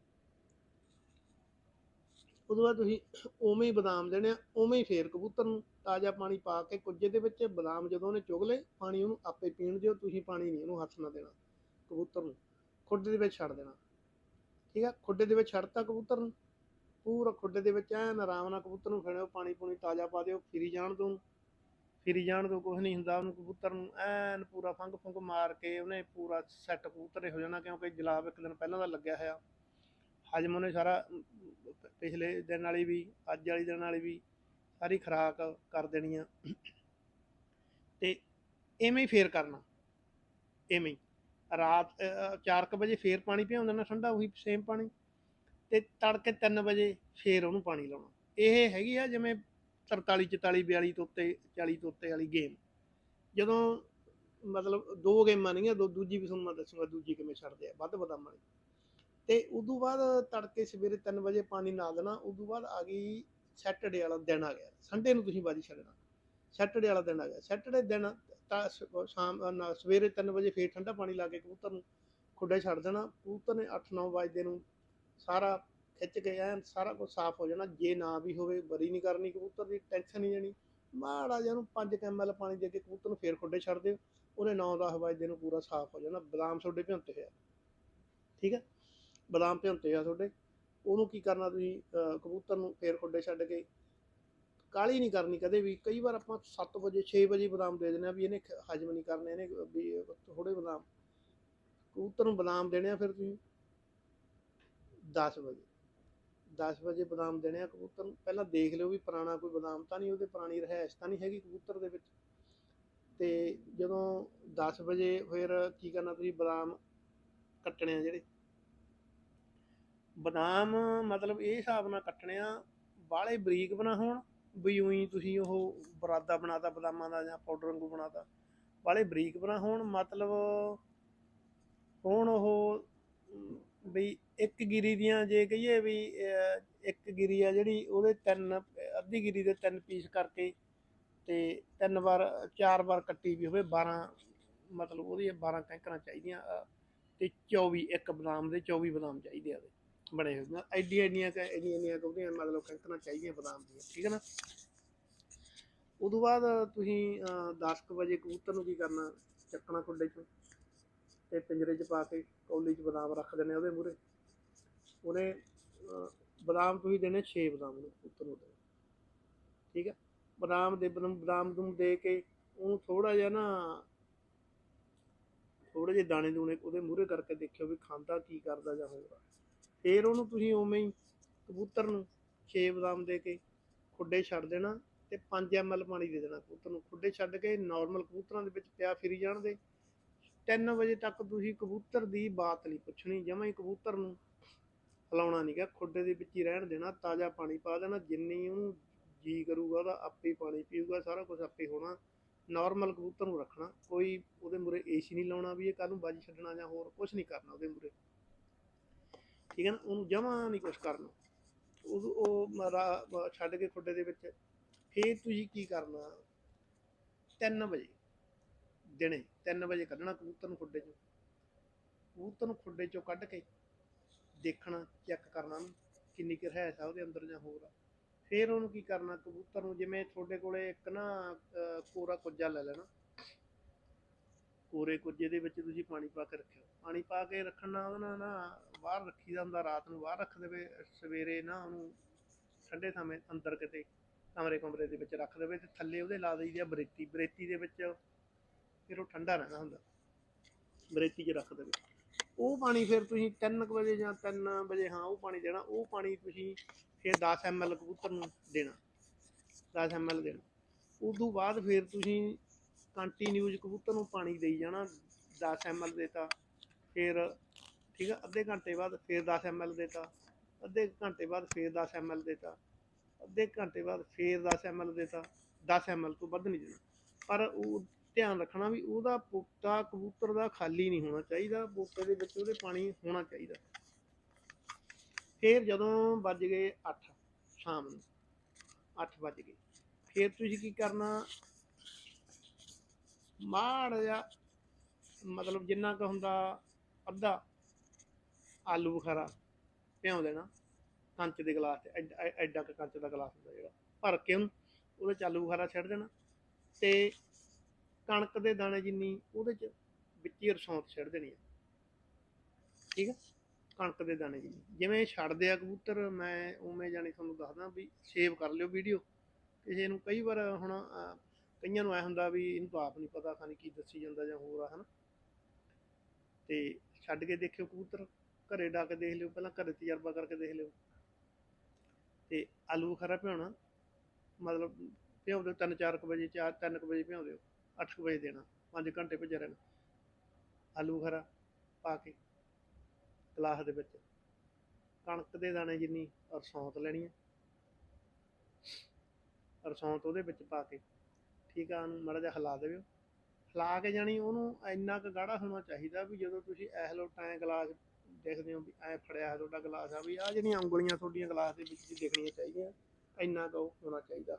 [SPEAKER 1] ਉਦੋਂ ਬਾਅਦ ਤੁਸੀਂ ਉਵੇਂ ਹੀ ਬਦਾਮ ਦੇਣੇ ਆ, ਉਵੇਂ ਹੀ ਫੇਰ ਕਬੂਤਰ ਨੂੰ ਤਾਜ਼ਾ ਪਾਣੀ ਪਾ ਕੇ ਕੁੱਜੇ ਦੇ ਵਿੱਚ ਬਦਾਮ ਜਦੋਂ ਉਹਨੇ ਚੁਗ ਲਏ, ਪਾਣੀ ਉਹਨੂੰ ਆਪੇ ਪੀਣ ਦਿਓ, ਤੁਸੀਂ ਪਾਣੀ ਨਹੀਂ ਉਹਨੂੰ ਹੱਥ ਨਾ ਦੇਣਾ, ਕਬੂਤਰ ਨੂੰ ਖੁੱਡੇ ਦੇ ਵਿੱਚ ਛੱਡ ਦੇਣਾ। ਠੀਕ ਆ? ਖੁੱਡੇ ਦੇ ਵਿੱਚ ਛੱਡਤਾ ਕਬੂਤਰ ਨੂੰ, ਪੂਰਾ ਖੁੱਡੇ ਦੇ ਵਿੱਚ ਐਨ ਆਰਾਮ ਨਾਲ ਕਬੂਤਰ ਨੂੰ ਫੜਿਓ ਪਾਣੀ ਪੂਣੀ ਤਾਜ਼ਾ ਪਾ ਦਿਓ, ਫਿਰੀ ਜਾਣ ਦੋ ਫਿਰੀ ਜਾਣ ਦੋ ਕੁਝ ਨਹੀਂ ਹੁੰਦਾ ਉਹਨੂੰ ਕਬੂਤਰ ਨੂੰ, ਐਨ ਪੂਰਾ ਫੰਗ ਫੁੰਗ ਮਾਰ ਕੇ ਉਹਨੇ ਪੂਰਾ ਸੈੱਟ ਕਬੂਤਰ ਹੋ ਜਾਣਾ ਕਿਉਂਕਿ ਜਲਾਬ ਇੱਕ ਦਿਨ ਪਹਿਲਾਂ ਦਾ ਲੱਗਿਆ ਹੋਇਆ। ਹਜਮ ਉਹਨੇ ਸਾਰਾ, ਪਿਛਲੇ ਦਿਨ ਵਾਲੀ ਵੀ, ਅੱਜ ਵਾਲੀ ਦਿਨ ਵਾਲੀ ਵੀ ਸਾਰੀ ਖਰਾਕ ਕਰ ਦੇਣੀ ਆ। ਤੇ ਐਵੇਂ ਹੀ ਫੇਰ ਕਰਨਾ। ਐਵੇਂ ਹੀ। ਰਾਤ 4:00 ਵਜੇ ਫੇਰ ਪਾਣੀ ਭਿਉਂ ਦੇਣਾ ਠੰਡਾ, ਉਹੀ ਸੇਮ ਪਾਣੀ। ਤੇ ਤੜਕੇ 3 ਵਜੇ ਫੇਰ ਉਹਨੂੰ ਪਾਣੀ ਲਾਉਣਾ। ਇਹ ਹੈਗੀ ਆ ਜਿਵੇਂ 43 44 42 ਤੋਂ ਉੱਤੇ 40 ਤੋਂ ਉੱਤੇ ਵਾਲੀ ਗੇਮ ਜਦੋਂ ਮਤਲਬ ਦੋ ਗੇਮਾਂ ਨਹੀਂ ਆ ਦੋ, ਦੂਜੀ ਵੀ ਤੁਹਾਨੂੰ ਮੈਂ ਦੱਸੂਗਾ ਦੂਜੀ ਕਿਵੇਂ ਛੱਡਦੇ ਆ ਵੱਧ ਬਦਾਮਾਂ ਤੇ ਉਦੋਂ ਬਾਅਦ ਤੜਕੇ ਸਵੇਰੇ 3 ਵਜੇ ਪਾਣੀ ਨਾ ਦੇਣਾ ਉਦੋਂ ਬਾਅਦ ਆ ਗਈ ਸੈਟਰਡੇ ਵਾਲਾ ਦਿਨ ਆ ਗਿਆ। ਸੰਡੇ ਨੂੰ ਤੁਸੀਂ ਬਾਜੀ ਛੱਡਣਾ। ਸੈਟਰਡੇ ਵਾਲਾ ਦਿਨ ਆ ਗਿਆ। ਸੈਟਰਡੇ ਦਿਨ ਤਾਂ ਸ਼ਾਮ ਨਾ, ਸਵੇਰੇ 3 ਵਜੇ ਫੇਰ ਠੰਡਾ ਪਾਣੀ ਲਾ ਕੇ ਕਬੂਤਰ ਨੂੰ ਖੁੱਡੇ ਛੱਡ ਦੇਣਾ। ਕਬੂਤਰ ਨੇ 8-9 ਵਜੇ ਨੂੰ ਸਾਰਾ ਖਿੱਚ ਕੇ ਐਨ ਸਾਰਾ ਕੁਝ ਸਾਫ਼ ਹੋ ਜਾਣਾ। ਜੇ ਨਾ ਵੀ ਹੋਵੇ ਬਰੀ ਨਹੀਂ ਕਰਨੀ ਕਬੂਤਰ ਦੀ ਟੈਨਸ਼ਨ ਨਹੀਂ ਜਾਣੀ ਮਾੜਾ ਜਿਹਾ ਉਹਨੂੰ 5 ml ਪਾਣੀ ਦੇ ਕੇ ਕਬੂਤਰ ਨੂੰ ਫੇਰ ਖੁੱਡੇ ਛੱਡ ਦਿਓ। ਉਹਨੇ 9-10 ਵਜੇ ਨੂੰ ਪੂਰਾ ਸਾਫ਼ ਹੋ ਜਾਣਾ। ਬਦਾਮ ਤੁਹਾਡੇ ਭਿਉਂਤੇ ਹੋਇਆ ਠੀਕ ਹੈ ਬਦਾਮ ਭਿਉਂਤੇ ਆ ਤੁਹਾਡੇ, ਉਹਨੂੰ ਕੀ ਕਰਨਾ ਤੁਸੀਂ ਕਬੂਤਰ ਨੂੰ ਫੇਰ ਖੁੱਡੇ ਛੱਡ ਕੇ। ਕਾਲੀ ਨਹੀਂ ਕਰਨੀ ਕਦੇ ਵੀ, ਕਈ ਵਾਰ ਆਪਾਂ 7 ਵਜੇ 6 ਵਜੇ ਬਦਾਮ ਦੇ ਦਿੰਦੇ ਆ ਵੀ ਇਹਨੇ ਹਜਮ ਨਹੀਂ ਕਰਨੇ ਇਹਨੇ ਵੀ ਥੋੜੇ ਬਦਾਮ। ਕਬੂਤਰ ਨੂੰ ਬਦਾਮ ਦੇਣੇ ਆ ਫਿਰ ਤੁਸੀਂ। 10 ਵਜੇ 10 ਵਜੇ ਬਦਾਮ ਦੇਣੇ ਆ ਕਬੂਤਰ ਨੂੰ। ਪਹਿਲਾਂ ਦੇਖ ਲਿਓ ਵੀ ਪੁਰਾਣਾ ਕੋਈ ਬਦਾਮ ਤਾਂ ਨਹੀਂ, ਉਹਦੇ ਪੁਰਾਣੀ ਰਹਿائش ਤਾਂ ਨਹੀਂ ਹੈਗੀ ਕਬੂਤਰ ਦੇ ਵਿੱਚ। ਤੇ ਜਦੋਂ 10 ਵਜੇ ਫਿਰ ਕੀ ਕਰਨਾ ਤੁਸੀਂ, ਬਦਾਮ ਕੱਟਣੇ ਆ ਜਿਹੜੇ। ਬਦਾਮ ਮਤਲਬ ਇਹ ਹਿਸਾਬ ਨਾਲ ਕੱਟਣੇ ਆ ਬਾਹਲੇ ਬਰੀਕ ਬਣਾ ਹੋਣ ਵੀ ਉਹੀ ਤੁਸੀਂ ਉਹ ਬਰਾਦਾ ਬਣਾਤਾ ਬਦਾਮਾਂ ਦਾ ਜਾਂ ਪਾਊਡਰ ਵਾਂਗੂ ਬਣਾਤਾ ਬਾਹਲੇ ਬਰੀਕ ਬਣਾ ਹੋਣ ਮਤਲਬ ਹੁਣ ਉਹ ਵੀ ਇੱਕ ਗਿਰੀ ਦੀਆਂ ਜੇ ਕਹੀਏ ਵੀ ਇੱਕ ਗਿਰੀ ਆ ਜਿਹੜੀ ਉਹਦੇ ਤਿੰਨ ਅੱਧੀ ਗਿਰੀ ਦੇ ਤਿੰਨ ਪੀਸ ਕਰਕੇ ਤੇ ਤਿੰਨ ਵਾਰ ਚਾਰ ਵਾਰ ਕੱਟੀ ਵੀ ਹੋਵੇ 12 ਮਤਲਬ ਉਹਦੀਆਂ 12 ਕੈਂਕਰਾਂ ਚਾਹੀਦੀਆਂ ਅਹ, ਤੇ 24 ਇੱਕ ਬਦਾਮ ਦੇ 24 ਬਦਾਮ ਚਾਹੀਦੇ ਆ ਉਹਦੇ। ਬਣੇ ਹੋਏ ਨਾ ਐਡੀਆਂ ਐਡੀਆਂ ਕੁ- ਇੰਨੀਆਂ ਇੰਨੀਆਂ ਉਹਦੀਆਂ ਮਤਲਬ ਕੈਂਕਰਾਂ ਚਾਹੀਦੀਆਂ ਬਦਾਮ ਦੀਆਂ, ਠੀਕ ਹੈ ਨਾ? ਉਦੋਂ ਬਾਅਦ ਤੁਸੀਂ 10 ਕੁ ਵਜੇ ਕਬੂਤਰ ਨੂੰ ਕੀ ਕਰਨਾ? ਚੱਕਣਾ ਖੁੱਡੇ 'ਚ ਤੇ ਪਿੰਜਰੇ 'ਚ ਪਾ ਕੇ ਕੌਲੀ 'ਚ ਬਦਾਮ ਰੱਖ ਦੇਣੇ ਉਹਦੇ ਮੂਹਰੇ। ਉਹਨੇ ਬਦਾਮ ਤੁਸੀਂ ਦੇਣੇ 6 ਬਦਾਮ ਨੂੰ ਕਬੂਤਰ ਨੂੰ ਦੇਣੇ। ਠੀਕ ਹੈ? ਬਦਾਮ ਦੇ, ਬਦਾਮ ਬਦਾਮ ਦੇ ਕੇ ਉਹਨੂੰ ਥੋੜਾ ਜਿਹਾ ਨਾ ਥੋੜੇ ਜਿਹੇ ਦਾਣੇ ਦੂਣੇ ਉਹਦੇ ਮੂਹਰੇ ਕਰਕੇ ਦੇਖਿਓ ਵੀ ਖਾਂਦਾ ਕੀ ਕਰਦਾ ਜਾਂ ਹੋਰ। ਫਿਰ ਉਹਨੂੰ ਤੁਸੀਂ ਉਵੇਂ ਹੀ ਕਬੂਤਰ ਨੂੰ 6 ਬਦਾਮ ਦੇ ਕੇ ਖੁੱਡੇ ਛੱਡ ਦੇਣਾ ਤੇ 5 ml ਪਾਣੀ ਦੇ ਦੇਣਾ ਕਬੂਤਰ ਨੂੰ। ਖੁੱਡੇ ਛੱਡ ਕੇ ਨਾਰਮਲ ਕਬੂਤਰਾਂ ਦੇ ਵਿੱਚ ਪਿਆ ਫਿਰੀ ਜਾਣ ਦੇ। 3 ਵਜੇ ਤੱਕ ਤੁਸੀਂ ਕਬੂਤਰ ਦੀ ਬਾਤ ਨਹੀਂ ਪੁੱਛਣੀ, ਜਮਾ ਹੀ ਕਬੂਤਰ ਨੂੰ ਹਿਲਾਉਣਾ ਨਹੀਂਗਾ ਖੁੱਡੇ ਦੇ ਵਿੱਚ ਹੀ ਰਹਿਣ ਦੇਣਾ, ਤਾਜ਼ਾ ਪਾਣੀ ਪਾ ਦੇਣਾ, ਜਿੰਨੀ ਉਹਨੂੰ ਜੀ ਕਰੂਗਾ ਉਹਦਾ ਆਪੇ ਪਾਣੀ ਪੀਊਗਾ, ਸਾਰਾ ਕੁਝ ਆਪੇ ਹੋਣਾ। ਨਾਰਮਲ ਕਬੂਤਰ ਨੂੰ ਰੱਖਣਾ, ਕੋਈ ਉਹਦੇ ਮੂਰੇ ਏਸੀ ਨਹੀਂ ਲਾਉਣਾ ਵੀ ਇਹ ਕੱਲ ਨੂੰ ਬਾਜੀ ਛੱਡਣਾ ਜਾਂ ਹੋਰ ਕੁਝ ਨਹੀਂ ਕਰਨਾ ਉਹਦੇ ਮੂਰੇ ਠੀਕ ਹੈ ਨਾ, ਉਹਨੂੰ ਜਮਾਂ ਨਹੀਂ ਕੁਝ ਕਰਨਾ। ਉਹ ਉਹ ਛੱਡ ਕੇ ਖੁੱਡੇ ਦੇ ਵਿੱਚ ਫੇਰ ਤੁਸੀਂ ਕੀ ਕਰਨਾ? 3 ਵਜੇ ਦਿਨੇ 3 ਵਜੇ ਕੱਢਣਾ ਕਬੂਤਰ ਨੂੰ ਖੁੱਡੇ ਚੋਂ। ਕਬੂਤਰ ਨੂੰ ਖੁੱਡੇ ਚੋਂ ਕੱਢ ਕੇ ਦੇਖਣਾ ਚੈੱਕ ਕਰਨਾ ਕਿੰਨੀ ਕੁ ਰਹਿਸ ਆ ਉਹਦੇ ਅੰਦਰ ਜਾਂ ਹੋਰ। ਆ ਫੇਰ ਉਹਨੂੰ ਕੀ ਕਰਨਾ? ਕਬੂਤਰ ਨੂੰ ਜਿਵੇਂ ਤੁਹਾਡੇ ਕੋਲੇ ਇੱਕ ਨਾ ਕੋਰਾ ਕੁੱਜਾ ਲੈ ਲੈਣਾ। ਕੋਰੇ ਕੁੱਜੇ ਦੇ ਵਿੱਚ ਤੁਸੀਂ ਪਾਣੀ ਪਾ ਕੇ ਰੱਖਿਓ। ਪਾਣੀ ਪਾ ਕੇ ਰੱਖਣਾ ਨਾਲ ਉਹਦਾ ਨਾ ਬਾਹਰ ਰੱਖੀ ਦਾ ਹੁੰਦਾ, ਰਾਤ ਨੂੰ ਬਾਹਰ ਰੱਖ ਦੇਵੇ, ਸਵੇਰੇ ਨਾ ਉਹਨੂੰ ਠੰਡੇ ਥਾਵੇਂ ਅੰਦਰ ਕਿਤੇ ਕਮਰੇ ਕਮਰੇ ਦੇ ਵਿੱਚ ਰੱਖ ਦੇਵੇ ਤੇ ਥੱਲੇ ਉਹਦੇ ਲਾ ਦਈਦੀ ਆ ਬਰੇਤੀ ਬਰੇਤੀ ਦੇ ਵਿੱਚ ਫਿਰ ਉਹ ਠੰਡਾ ਰਹਿੰਦਾ ਹੁੰਦਾ, ਬਰੇਤੀ 'ਚ ਰੱਖ ਦੇਵੇ। ਉਹ ਪਾਣੀ ਫਿਰ ਤੁਸੀਂ 3 ਵਜੇ ਜਾਂ 3 ਵਜੇ, ਹਾਂ, ਉਹ ਪਾਣੀ ਦੇਣਾ, ਉਹ ਪਾਣੀ ਤੁਸੀਂ ਫਿਰ 10 ml ਕਬੂਤਰ ਨੂੰ ਦੇਣਾ 10 ml ਦੇਣਾ। ਉਦੋਂ ਬਾਅਦ ਫਿਰ ਤੁਸੀਂ ਕੰਟੀਨਿਊਸ ਕਬੂਤਰ ਨੂੰ ਪਾਣੀ ਦੇਈ ਜਾਣਾ 10 ml ਦੇਤਾ ਫਿਰ ਠੀਕ ਆ, ਅੱਧੇ ਘੰਟੇ ਬਾਅਦ ਫਿਰ 10 ml ਦੇਤਾ, ਅੱਧੇ ਘੰਟੇ ਬਾਅਦ ਫਿਰ 10 ml ਦੇਤਾ, ਅੱਧੇ ਘੰਟੇ ਬਾਅਦ ਫਿਰ 10 ml ਦੇਤਾ 10 ml ਤੋਂ ਵੱਧ ਨਹੀਂ ਦੇਣਾ। ਪਰ ਉਹ ਧਿਆਨ ਰੱਖਣਾ ਵੀ ਉਹਦਾ ਪੋਟਾ ਕਬੂਤਰ ਦਾ ਖਾਲੀ ਨਹੀਂ ਹੋਣਾ ਚਾਹੀਦਾ ਪੋਟੇ ਦੇ ਵਿੱਚ ਉਹਦੇ ਪਾਣੀ ਹੋਣਾ ਚਾਹੀਦਾ। ਫਿਰ ਜਦੋਂ ਵੱਜ ਗਏ 8 ਸ਼ਾਮ ਨੂੰ 8 ਵੱਜ ਗਏ। ਫਿਰ ਤੁਸੀਂ ਕੀ ਕਰਨਾ? ਮਾੜ ਜਿਹਾ ਮਤਲਬ ਜਿੰਨਾ ਕੁ ਹੁੰਦਾ, ਅੱਧਾ ਆਲੂ ਬੁਖਾਰਾ ਭਿਉਂ ਦੇਣਾ ਕੰਚ ਦੇ ਗਲਾਸ 'ਤੇ, ਐਡਾ ਐਡਾ ਕੁ ਕੰਚ ਦਾ ਗਲਾਸ ਹੁੰਦਾ ਜਿਹੜਾ, ਭਰ ਕੇ ਉਹਨੂੰ, ਉਹਦੇ 'ਚ ਆਲੂ ਬੁਖਾਰਾ ਛੱਡ ਦੇਣਾ ਤੇ ਕਣਕ ਦੇ ਦਾਣੇ ਜਿੰਨੀ, ਉਹਦੇ 'ਚ ਵਿੱਚ ਹੀ ਰਸੌਂਤ ਛੱਡ ਦੇਣੀ ਆ। ਠੀਕ ਆ? ਕਣਕ ਦੇ ਦਾਣੇ ਜਿੰਨੀ, ਜਿਵੇਂ ਛੱਡਦੇ ਆ ਕਬੂਤਰ, ਮੈਂ ਉਵੇਂ ਜਾਣੀ ਤੁਹਾਨੂੰ ਦੱਸਦਾ ਵੀ ਸੇਵ ਕਰ ਲਿਓ ਵੀਡੀਓ। ਕਿਸੇ ਨੂੰ ਕਈ ਵਾਰ ਹੁਣ ਕਈਆਂ ਨੂੰ ਐ ਹੁੰਦਾ ਵੀ ਇਹਨੂੰ ਤਾਂ ਆਪ ਨਹੀਂ ਪਤਾ ਖਾਣੀ ਕੀ ਦੱਸੀ ਜਾਂਦਾ ਜਾਂ ਹੋਰ ਆ, ਹਨਾ। ਤੇ ਛੱਡ ਕੇ ਦੇਖਿਓ ਕਬੂਤਰ। ਘਰੇ ਡਾ ਕੇ ਦੇਖ ਲਿਓ, ਪਹਿਲਾਂ ਘਰੇ ਤਜਰਬਾ ਕਰਕੇ ਦੇਖ ਲਿਓ। ਤੇ ਆਲੂ ਖਰਾ ਭਿਉਣਾ, ਮਤਲਬ ਭਿਉਂ ਦਿਓ ਤਿੰਨ ਚਾਰ ਕੁ ਵਜੇ, ਚਾਰ ਤਿੰਨ ਕੁ ਵਜੇ ਭਿਉਂ ਦਿਓ ਅੱਠ ਕੁ ਵਜੇ ਦੇਣਾ 5 ਘੰਟੇ ਭਿੱਜਿਆ ਰਹਿਣਾ। ਆਲੂ ਖਰਾ ਪਾ ਕੇ ਗਲਾਸ ਦੇ ਵਿੱਚ, ਕਣਕ ਦੇ ਦਾਣੇ ਜਿੰਨੀ ਔਰ ਰਸੌਂਤ ਲੈਣੀ ਹੈ। ਰਸੌਂਤ ਉਹਦੇ ਵਿੱਚ ਪਾ ਕੇ, ਠੀਕ ਆ, ਉਹਨੂੰ ਮਾੜਾ ਜਿਹਾ ਹਿਲਾ ਦੇਵੋ ਹਿਲਾ ਕੇ ਜਾਣੀ ਉਹਨੂੰ ਇੰਨਾ ਕੁ ਗਾੜਾ ਹੋਣਾ ਚਾਹੀਦਾ ਵੀ ਜਦੋਂ ਤੁਸੀਂ ਐ ਲੋ ਟਾਂ ਗਲਾਸ ਦੇਖਦੇ ਹੋ ਵੀ ਐ ਫੜਿਆ ਹੈ ਤੁਹਾਡਾ ਗਲਾਸ ਆ ਵੀ ਆ ਜਿਹੜੀਆਂ ਉਂਗਲੀਆਂ ਤੁਹਾਡੀਆਂ ਗਲਾਸ ਦੇ ਵਿੱਚ ਦੇਖਣੀਆਂ ਚਾਹੀਦੀਆਂ ਇੰਨਾ ਕੁ ਹੋਣਾ ਚਾਹੀਦਾ।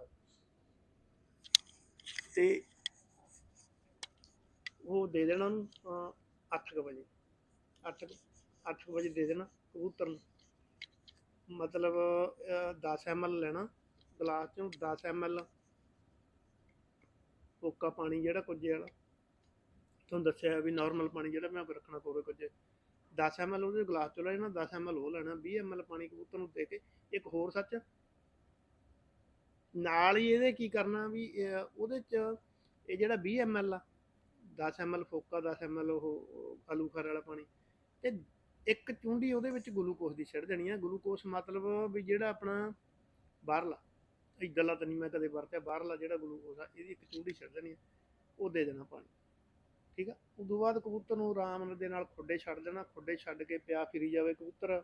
[SPEAKER 1] ਤੇ ਉਹ ਦੇ ਦੇਣਾ ਉਹਨੂੰ 8 ਵਜੇ। 8 8 ਵਜੇ ਦੇ ਦੇਣਾ ਕਬੂਤਰ ਨੂੰ। ਮਤਲਬ ਅਹ, 10 ml ਲੈਣਾ ਗਲਾਸ ਚੋਂ 10 ml ਕੋਕਾ ਪਾਣੀ ਜਿਹੜਾ ਕੁੱਜੇ ਵਾਲਾ। ਤੁਹਾਨੂੰ ਦੱਸਿਆ ਵੀ ਨਾਰਮਲ ਪਾਣੀ ਜਿਹੜਾ ਮੈਂ ਰੱਖਣਾ ਪਵੇ ਕੁੱਜੇ। 10 ml ਉਹਦੇ ਗਲਾਸ ਚੋਂ ਲੈਣਾ 10 ml ਉਹ ਲੈਣਾ 20 ml ਪਾਣੀ ਕਬੂਤਰ ਨੂੰ ਦੇ ਕੇ, ਇੱਕ ਹੋਰ ਸੱਚ। ਨਾਲ ਹੀ ਇਹਦੇ ਕੀ ਕਰਨਾ ਵੀ ਉਹਦੇ ਚ ਇਹ ਜਿਹੜਾ 20 ml ਆ 10 ml ਫੋਕਾ 10 ml ਉਹ ਉਹ ਆਲੂ ਵਾਲਾ ਪਾਣੀ, ਤੇ ਇੱਕ ਚੁੰਡੀ ਉਹਦੇ ਵਿੱਚ ਗਲੂਕੋਸ ਦੀ ਛੱਡ ਦੇਣੀ ਆ। ਗਲੂਕੋਸ ਮਤਲਬ ਵੀ ਜਿਹੜਾ ਆਪਣਾ ਬਾਹਰਲਾ, ਇੱਧਰਲਾ ਤਾਂ ਨਹੀਂ ਮੈਂ ਕਦੇ ਵਰਤਿਆ, ਬਾਹਰਲਾ ਜਿਹੜਾ ਗਲੂਕੋਸ ਆ, ਇਹਦੀ ਇੱਕ ਚੁੰਡੀ ਛੱਡ ਦੇਣੀ ਆ, ਉਹ ਦੇ ਦੇਣਾ ਪਾਣੀ। ਠੀਕ ਆ? ਉਦੋਂ ਬਾਅਦ ਕਬੂਤਰ ਨੂੰ ਆਰਾਮ ਦੇ ਨਾਲ ਖੁੱਡੇ ਛੱਡ ਦੇਣਾ, ਖੁੱਡੇ ਛੱਡ ਕੇ ਪਿਆ ਫਿਰੀ ਜਾਵੇ ਕਬੂਤਰ।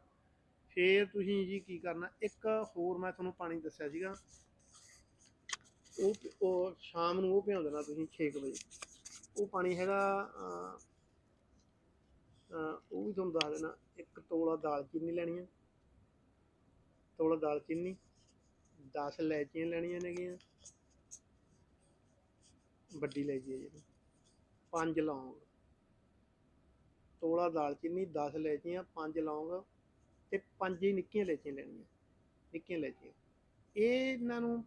[SPEAKER 1] ਫੇਰ ਤੁਸੀਂ ਜੀ ਕੀ ਕਰਨਾ? ਇੱਕ ਹੋਰ ਮੈਂ ਤੁਹਾਨੂੰ ਪਾਣੀ ਦੱਸਿਆ ਸੀਗਾ। ਉਹ ਸ਼ਾਮ ਨੂੰ ਉਹ ਭਿਉਂ ਦੇਣਾ ਤੁਸੀਂ 6 ਵਜੇ। ਉਹ ਪਾਣੀ ਹੈਗਾ ਉਹ ਵੀ ਤੁਹਾਨੂੰ ਦੱਸ ਦੇਣਾ। ਇੱਕ ਤੋਲਾ ਦਾਲਚੀਨੀ ਲੈਣੀ ਹੈ ਤੋਲਾ ਦਾਲਚੀਨੀ 10 ਇਲਾਇਚੀਆਂ ਲੈਣੀਆਂ ਨੇਗੀਆਂ। ਵੱਡੀ ਇਲਾਇਚੀ ਹੈ ਜਿਹੜੀ। ਪੰਜ ਲੌਂਗ। ਤੋਲਾ ਦਾਲਚੀਨੀ 10 ਲੈਚੀਆਂ ਪੰਜ ਲੌਂਗ ਤੇ ਪੰਜ ਹੀ ਨਿੱਕੀਆਂ ਲੈਚੀਆਂ ਲੈਣੀਆਂ, ਨਿੱਕੀਆਂ ਲੈਚੀਆਂ ਇਹ ਇਹਨਾਂ ਨੂੰ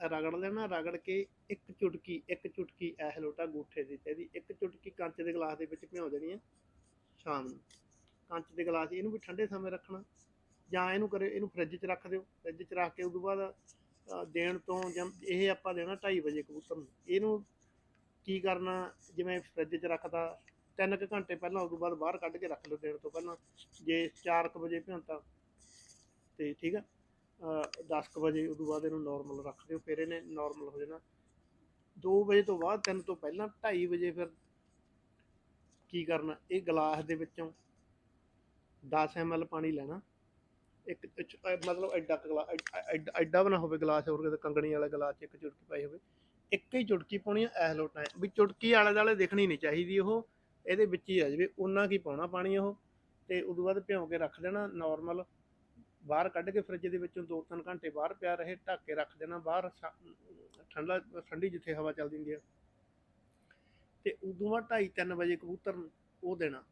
[SPEAKER 1] ਰਗੜ ਲੈਣਾ, ਰਗੜ ਕੇ ਇੱਕ ਚੁਟਕੀ ਇੱਕ ਚੁਟਕੀ ਇਹ ਲੋਟਾ ਗੂਠੇ ਦੀ ਚਾਹੀਦੀ ਇੱਕ ਚੁਟਕੀ ਕੰਚ ਦੇ ਗਲਾਸ ਦੇ ਵਿੱਚ ਭਿਉਂ ਦੇਣੀ ਹੈ ਸ਼ਾਮ ਨੂੰ। ਕੰਚ ਦੇ ਗਲਾਸ ਇਹਨੂੰ ਵੀ ਠੰਡੇ ਸਮੇਂ ਰੱਖਣਾ, ਜਾਂ ਇਹਨੂੰ ਕਰੇ, ਇਹਨੂੰ ਫ੍ਰਿਜ 'ਚ ਰੱਖ ਦਿਓ। ਫ੍ਰਿਜ 'ਚ ਰੱਖ ਕੇ ਉਦੋਂ ਬਾਅਦ ਦੇਣ ਤੋਂ ਜਾਂ ਇਹ ਆਪਾਂ ਦੇਣਾ 2:30 ਵਜੇ ਕਬੂਤਰ ਨੂੰ। ਇਹਨੂੰ ਕੀ ਕਰਨਾ? ਜਿਵੇਂ ਫ੍ਰਿਜ 'ਚ ਰੱਖਦਾ ਤਿੰਨ ਕੁ ਘੰਟੇ ਪਹਿਲਾਂ, ਉਦੋਂ ਬਾਅਦ ਬਾਹਰ ਕੱਢ ਕੇ ਰੱਖ ਲਓ ਦੇਣ ਤੋਂ ਪਹਿਲਾਂ, ਜੇ 4 ਵਜੇ ਭਿਉਂਤਾ ਤੇ। ਠੀਕ ਆ? 10 ਕੁ ਵਜੇ ਤੋਂ ਬਾਅਦ ਇਹਨੂੰ ਨਾਰਮਲ ਰੱਖ ਦਿਓ, ਫਿਰ ਇਹਨੇ ਨਾਰਮਲ ਹੋ ਜਾਣਾ। 2 ਵਜੇ ਤੋਂ ਬਾਅਦ 3 ਤੋਂ ਪਹਿਲਾਂ 2:30 ਵਜੇ ਫਿਰ ਕੀ ਕਰਨਾ? ਇਹ ਗਲਾਸ ਦੇ ਵਿੱਚੋਂ 10 ml ਪਾਣੀ ਲੈਣਾ। ਇੱਕ ਮਤਲਬ ਐਡਾ ਗਲਾਸ ਐਡਾ ਬਣਾ ਹੋਵੇ ਗਲਾਸ ਹੋਰ ਕਿਤੇ ਕੰਗਣੀ ਵਾਲਾ ਗਲਾਸ 'ਚ ਇੱਕ ਚੁਟਕੀ ਪਾਈ ਹੋਵੇ। ਇੱਕ ਹੀ ਚੁਟਕੀ ਪਾਉਣੀ ਐ ਐ ਲੋਟਾ ਵੀ ਚੁਟਕੀ ਆਲੇ ਦੁਆਲੇ ਦੇਖਣੀ ਨਹੀਂ ਚਾਹੀਦੀ ਉਹ, ਇਹਦੇ ਵਿੱਚ ਹੀ ਆ ਜਾਵੇ ਉਹਨਾਂ ਕੀ ਪਾਉਣਾ ਪਾਣੀ ਉਹ, ਤੇ ਉਦੋਂ ਬਾਅਦ ਭਿਉਂ ਕੇ ਰੱਖ ਦੇਣਾ ਨਾਰਮਲ ਬਾਹਰ ਕੱਢ ਕੇ ਫ੍ਰਿਜ ਦੇ ਵਿੱਚੋਂ 2-3 ਘੰਟੇ ਬਾਹਰ ਪਿਆ ਰਹੇ, ਢੱਕ ਕੇ ਰੱਖ ਦੇਣਾ ਬਾਹਰ, ਸਾ- ਠੰਡਾ, ਠੰਡੀ ਜਿੱਥੇ ਹਵਾ ਚੱਲਦੀ ਹੁੰਦੀ ਹੈ ਤੇ ਉਦੋਂ ਬਾਅਦ 2:30-3 ਵਜੇ ਕਬੂਤਰ ਨੂੰ ਉਹ ਦੇਣਾ।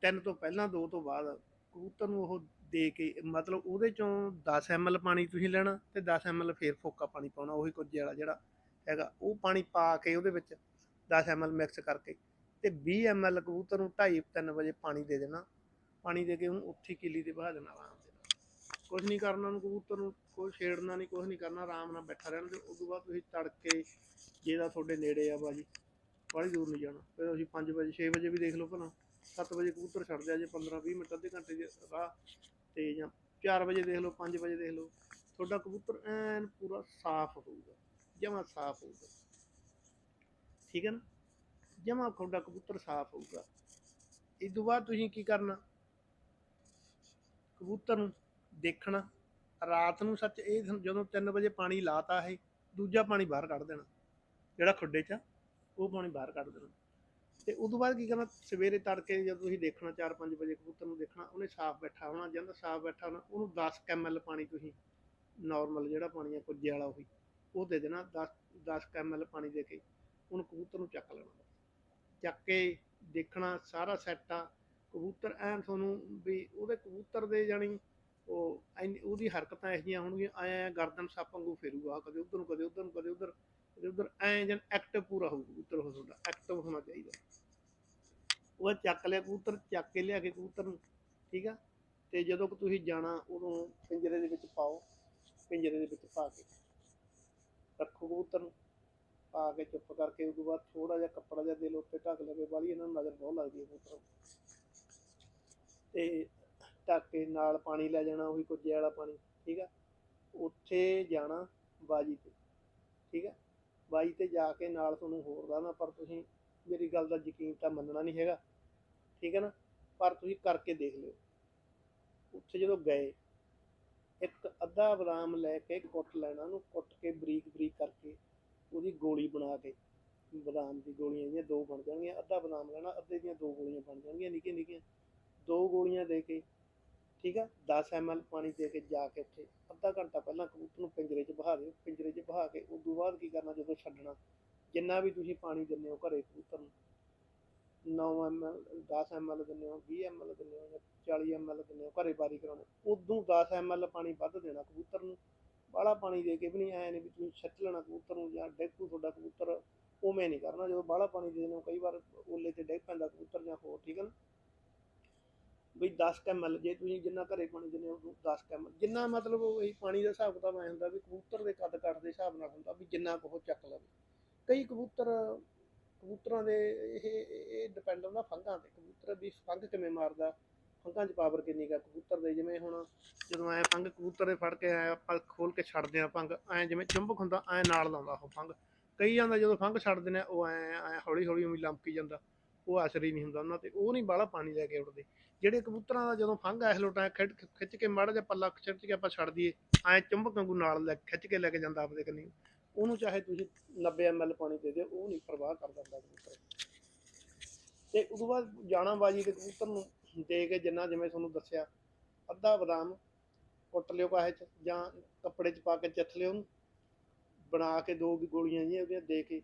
[SPEAKER 1] ਤਿੰਨ ਤੋਂ ਪਹਿਲਾਂ, ਦੋ ਤੋਂ ਬਾਅਦ ਕਬੂਤਰ ਨੂੰ ਉਹ ਦੇ ਕੇ, ਮਤਲਬ ਉਹਦੇ ਚੋਂ 10 ml ਪਾਣੀ ਤੁਸੀਂ ਲੈਣਾ ਤੇ 10 ml ਫੇਰ ਫੋਕਾ ਪਾਣੀ ਪਾਉਣਾ, ਉਹੀ ਕੁਝ ਵਾਲਾ ਜਿਹੜਾ ਹੈਗਾ, ਉਹ ਪਾਣੀ ਪਾ ਕੇ ਉਹਦੇ ਵਿੱਚ 10 ml ਮਿਕਸ ਕਰਕੇ ਤੇ 20 ml ਕਬੂਤਰ ਨੂੰ 2:30-3 ਵਜੇ ਪਾਣੀ ਦੇ ਦੇਣਾ। ਪਾਣੀ ਦੇ ਕੇ ਉਹਨੂੰ ਉੱਥੇ ਕਿੱਲੀ ਤੇ ਬਹਾ ਦੇਣਾ, ਆਰਾਮ ਦੇ ਨਾਲ। ਕੁਝ ਨਹੀਂ ਕਰਨਾ ਉਹਨੂੰ ਕਬੂਤਰ ਨੂੰ, ਕੋਈ ਛੇੜਨਾ ਨਹੀਂ ਕੁਝ ਨਹੀਂ ਕਰਨਾ, ਆਰਾਮ ਨਾਲ ਬੈਠਾ ਰਹਿਣਾ ਤੇ ਉਸ ਤੋਂ ਬਾਅਦ ਤੁਸੀਂ ਤੜਕੇ ਜਿਹਦਾ ਤੁਹਾਡੇ ਨੇੜੇ ਆ ਬਾਜੀ ਬੜੀ ਦੂਰ ਨਹੀਂ ਜਾਣਾ। ਫਿਰ ਅਸੀਂ 5 ਵਜੇ 6 ਵਜੇ ਵੀ ਦੇਖ ਲਓ ਭਲਾ। 7 ਵਜੇ ਕਬੂਤਰ ਛੱਡ ਦਿਆ ਜੇ 15 20 ਮਿੰਟ, ਅੱਧੇ ਘੰਟੇ ਦੇ ਰਾਹ ਤੇ ਜਾਂ 4 ਵਜੇ ਦੇਖ ਲਓ 5 ਵਜੇ ਦੇਖ ਲਓ। ਤੁਹਾਡਾ ਕਬੂਤਰ ਐਨ ਪੂਰਾ ਸਾਫ਼ ਹੋਊਗਾ। ਜਮਾ ਸਾਫ਼ ਹੋਊਗਾ। ਠੀਕ ਹੈ ਨਾ? ਜਮਾ ਤੁਹਾਡਾ ਕਬੂਤਰ ਸਾਫ਼ ਹੋਊਗਾ। ਇਸ ਤੋਂ ਬਾਅਦ ਤੁਸੀਂ ਕੀ ਕਰਨਾ? ਕਬੂਤਰ ਨੂੰ ਦੇਖਣਾ। ਰਾਤ ਨੂੰ ਸੱਚ ਇਹ ਜਦੋਂ 3 ਵਜੇ ਪਾਣੀ ਲਾਤਾ ਹੈ ਦੂਜਾ ਪਾਣੀ ਬਾਹਰ ਕੱਢ ਦੇਣਾ। ਜਿਹੜਾ ਖੁੱਡੇ 'ਚ ਆ, ਉਹ ਪਾਣੀ ਬਾਹਰ ਕੱਢ ਦੇਣਾ। ਤੇ ਉਦੋਂ ਬਾਅਦ ਕੀ ਕਰਨਾ? ਸਵੇਰੇ ਤੜਕੇ ਜਦੋਂ ਤੁਸੀਂ ਦੇਖਣਾ 4-5 ਵਜੇ ਕਬੂਤਰ ਨੂੰ ਦੇਖਣਾ ਉਹਨੇ ਸਾਫ਼ ਬੈਠਾ ਹੋਣਾ ਜਾਂਦਾ ਸਾਫ਼ ਬੈਠਾ ਹੋਣਾ ਉਹਨੂੰ 10 ml ਪਾਣੀ ਤੁਸੀਂ ਨਾਰਮਲ ਜਿਹੜਾ ਪਾਣੀ ਆ ਕੁੱਜੇ ਵਾਲਾ ਉਹੀ। ਉਹ ਦੇ ਦੇਣਾ 10 10 ml ਪਾਣੀ ਦੇ ਕੇ ਉਹਨੂੰ ਕਬੂਤਰ ਨੂੰ ਚੱਕ ਲੈਣਾ। ਚੱਕ ਕੇ ਦੇਖਣਾ ਸਾਰਾ ਸੈੱਟ ਆ। ਕਬੂਤਰ ਐਨ ਤੁਹਾਨੂੰ ਵੀ ਉਹਦੇ ਕਬੂਤਰ ਦੇ ਜਾਣੀ ਉਹ ਐਨੀ- ਉਹਦੀ ਹਰਕਤਾਂ ਇਹੋ ਜਿਹੀਆਂ ਹੋਣਗੀਆਂ, ਐ ਗਰਦਨ ਸੱਪ ਵਾਂਗੂ ਫੇਰੂਗਾ ਕਦੇ ਉਧਰ ਨੂੰ, ਕਦੇ ਉਧਰ ਨੂੰ, ਕਦੇ ਉਧਰ ਕਦੇ ਉਧਰ, ਐ ਜਨ ਐਕਟਿਵ ਪੂਰਾ ਹੋਊ ਕਬੂਤਰ ਉਹ ਤੁਹਾਡਾ ਐਕਟਿਵ ਹੋਣਾ ਚਾਹੀਦਾ। ਉਹ ਚੱਕ ਲਿਆ ਕਬੂਤਰ, ਚੱਕ ਕੇ ਲਿਆ ਕੇ ਕਬੂਤਰ ਨੂੰ, ਠੀਕ ਆ? ਤੇ ਜਦੋਂ ਕਿ ਤੁਸੀਂ ਜਾਣਾ ਉਦੋਂ ਪਿੰਜਰੇ ਦੇ ਵਿੱਚ ਪਾਓ, ਪਿੰਜਰੇ ਦੇ ਵਿੱਚ ਪਾ ਕੇ। ਰੱਖੋ ਕਬੂਤਰ ਨੂੰ ਪਾ ਕੇ ਚੁੱਪ ਕਰਕੇ ਉਸ ਤੋਂ ਬਾਅਦ ਥੋੜਾ ਜਿਹਾ ਕੱਪੜਾ ਜਿਹਾ ਦੇ ਲਓ ਉੱਤੇ ਢੱਕ ਲਵੇ ਵਾਲੀ ਇਹਨਾਂ ਨੂੰ ਨਜ਼ਰ ਬਹੁਤ ਲੱਗਦੀ ਹੈ ਕਬੂਤਰ ਨੂੰ। ਤੇ ਢੱਕ ਕੇ ਨਾਲ ਪਾਣੀ ਲੈ ਜਾਣਾ, ਉਹੀ ਕੁੱਜੇ ਵਾਲਾ ਪਾਣੀ, ਠੀਕ ਆ ਉੱਥੇ ਜਾਣਾ ਬਾਜੀ ਤੇ, ਠੀਕ ਆ ਬਾਜੀ ਤੇ ਜਾ ਕੇ ਨਾਲ ਤੁਹਾਨੂੰ ਹੋਰ ਦੱਸਣਾ ਪਰ ਤੁਸੀਂ ਮੇਰੀ ਗੱਲ ਦਾ ਯਕੀਨ ਤਾਂ ਮੰਨਣਾ ਨਹੀਂ ਹੈਗਾ, ਠੀਕ ਹੈ ਨਾ? ਪਰ ਤੁਸੀਂ ਕਰਕੇ ਦੇਖ ਲਿਓ। ਉੱਥੇ ਜਦੋਂ ਗਏ ਇੱਕ ਅੱਧਾ ਬਦਾਮ ਲੈ ਕੇ ਕੁੱਟ ਲੈਣਾ ਉਹਨੂੰ, ਕੁੱਟ ਕੇ ਬਰੀਕ ਬਰੀਕ ਕਰਕੇ ਉਹਦੀ ਗੋਲੀ ਬਣਾ ਕੇ। ਬਦਾਮ ਦੀ ਗੋਲੀਆਂ ਜਿਹੀਆਂ ਦੋ ਬਣ ਜਾਣਗੀਆਂ, ਅੱਧਾ ਬਦਾਮ ਲੈਣਾ, ਅੱਧੇ ਦੀਆਂ ਦੋ ਗੋਲੀਆਂ ਬਣ ਜਾਣਗੀਆਂ, ਨਿੱਕੀਆਂ ਨਿੱਕੀਆਂ। ਦੋ ਗੋਲੀਆਂ ਦੇ ਕੇ, ਠੀਕ ਆ 10 ml ਪਾਣੀ ਦੇ ਕੇ ਜਾ ਕੇ ਉੱਥੇ, ਅੱਧਾ ਘੰਟਾ ਪਹਿਲਾਂ ਕਬੂਤਰ ਨੂੰ ਪਿੰਜਰੇ 'ਚ ਬਹਾ ਦਿਓ। ਪਿੰਜਰੇ 'ਚ ਬਹਾ ਕੇ ਉਸ ਤੋਂ ਬਾਅਦ ਕੀ ਕਰਨਾ ਜਦੋਂ ਛੱਡਣਾ? ਜਿੰਨਾ ਵੀ ਤੁਸੀਂ ਪਾਣੀ ਦਿੰਦੇ ਹੋ ਘਰੇ ਕਬੂਤਰ ਨੂੰ 9 ml 10 ml ਦਿੰਦੇ ਹੋ 20 ml ਦਿੰਦੇ ਹੋ ਜਾਂ 40 ml ਦਿੰਦੇ ਹੋ, ਘਰੇ ਬਾਰੀ ਕਰਾਉਣੇ ਉਦੋਂ 10 ml ਪਾਣੀ ਵੱਧ ਦੇਣਾ ਕਬੂਤਰ ਨੂੰ। ਬਾਹਲਾ ਪਾਣੀ ਦੇ ਕੇ ਵੀ ਨਹੀਂ ਆਇਆ ਨਹੀਂ ਵੀ ਤੁਸੀਂ ਛੱਟ ਲੈਣਾ ਕਬੂਤਰ ਨੂੰ ਜਾਂ ਡੇਕੂ ਤੁਹਾਡਾ ਕਬੂਤਰ, ਉਵੇਂ ਨਹੀਂ ਕਰਨਾ। ਜਦੋਂ ਬਾਹਲਾ ਪਾਣੀ ਦੇ ਦਿੰਦੇ ਹੋ, ਕਈ ਵਾਰ ਓਲੇ ਤੇ ਡਿੱਗ ਪੈਂਦਾ ਕਬੂਤਰ ਜਾਂ ਹੋਰ, ਠੀਕ ਹੈ ਨਾ? ਵੀ 10 ml ਜੇ ਤੁਸੀਂ ਜਿੰਨਾ ਘਰੇ ਪਾਣੀ ਦਿੰਦੇ ਹੋ 10 ml ਜਿੰਨਾ ਮਤਲਬ ਇਹ ਪਾਣੀ ਦਾ ਹਿਸਾਬ ਕਿਤਾਬ ਐ ਹੁੰਦਾ ਵੀ ਕਬੂਤਰ ਦੇ ਕੱਦ ਕੱਟ ਦੇ ਹਿਸਾਬ ਨਾਲ ਹੁੰਦਾ ਵੀ ਜਿੰਨਾ ਕੁ ਉਹ ਚੱਕ ਲਵੇ। ਕਈ ਕਬੂਤਰ ਕਬੂਤਰਾਂ ਦੇ ਇਹ ਇਹ ਡਿਪੈਂਡ ਹੁੰਦਾ ਫੰਗਾਂ ਤੇ। ਕਬੂਤਰ ਵੀ ਫੰਗ ਕਿਵੇਂ ਮਾਰਦਾ? ਫੰਗਾਂ 'ਚ ਪਾਵਰ ਕਿੰਨੀ ਕਾ ਕਬੂਤਰ ਦੇ? ਜਿਵੇਂ ਹੁਣ ਜਦੋਂ ਐ ਫੰਗ ਕਬੂਤਰ ਦੇ ਫੜ ਕੇ ਐ ਆਪਾਂ ਖੋਲ ਕੇ ਛੱਡਦੇ ਆ ਫੰਗ, ਐ ਜਿਵੇਂ ਚੁੰਬਕ ਹੁੰਦਾ, ਐ ਨਾਲ ਲਾਉਂਦਾ ਉਹ ਫੰਗ। ਕਈਆਂ ਦਾ ਜਦੋਂ ਫੰਗ ਛੱਡਦੇ ਨੇ ਉਹ ਐ ਐ ਹੌਲੀ ਹੌਲੀ ਉਵੇਂ ਲੰਮਕੀ ਜਾਂਦਾ। ਉਹ ਅਸਰ ਹੀ ਨਹੀਂ ਹੁੰਦਾ ਉਹਨਾਂ ਤੇ। ਉਹ ਨਹੀਂ ਬਾਹਲਾ ਪਾਣੀ ਲੈ ਕੇ ਉੱਡਦੇ। ਜਿਹੜੇ ਕਬੂਤਰਾਂ ਦਾ ਜਦੋਂ ਫੰਗ ਐਸ ਲੋਟਾ ਖਿੱਚ ਖਿੱਚ ਕੇ ਮਾੜਾ ਜਿਹਾ ਪੱਲਾ ਖਿੱਚ ਕੇ ਆਪਾਂ ਛੱਡ ਦਈਏ, ਐ ਚੁੰਬਕ ਵਾਂਗੂ ਨਾਲ ਲੈ, ਖਿੱਚ ਕੇ ਲੈ ਕੇ ਜਾਂਦਾ ਆਪਦੇ ਕੰਨੀ। ਉਹਨੂੰ ਚਾਹੇ ਤੁਸੀਂ 90 ml ਪਾਣੀ ਦੇ ਦਿਓ, ਉਹ ਨਹੀਂ ਪਰਵਾਹ ਕਰ ਹੁੰਦਾ ਕਬੂਤਰ। ਤੇ ਤੋਂ ਬਾਅਦ ਜਾਣਾ ਬਾਜੀ ਦੇ ਕਬੂਤਰ ਨੂੰ ਦੇ ਕੇ ਜਿੰਨਾ ਜਿਵੇਂ ਤੁਹਾਨੂੰ ਦੱਸਿਆ, ਅੱਧਾ ਬਦਾਮ ਕੁੱਟ ਲਿਓ ਕਾਹੇ ਚ ਜਾਂ ਕੱਪੜੇ ਚ ਪਾ ਕੇ ਚੱਥ ਲਿਓ ਉਹਨੂੰ। ਬਣਾ ਕੇ ਦੋ ਵੀ ਗੋਲੀਆਂ ਜਿਹੀਆਂ ਉਹਦੀਆਂ ਦੇ ਕੇ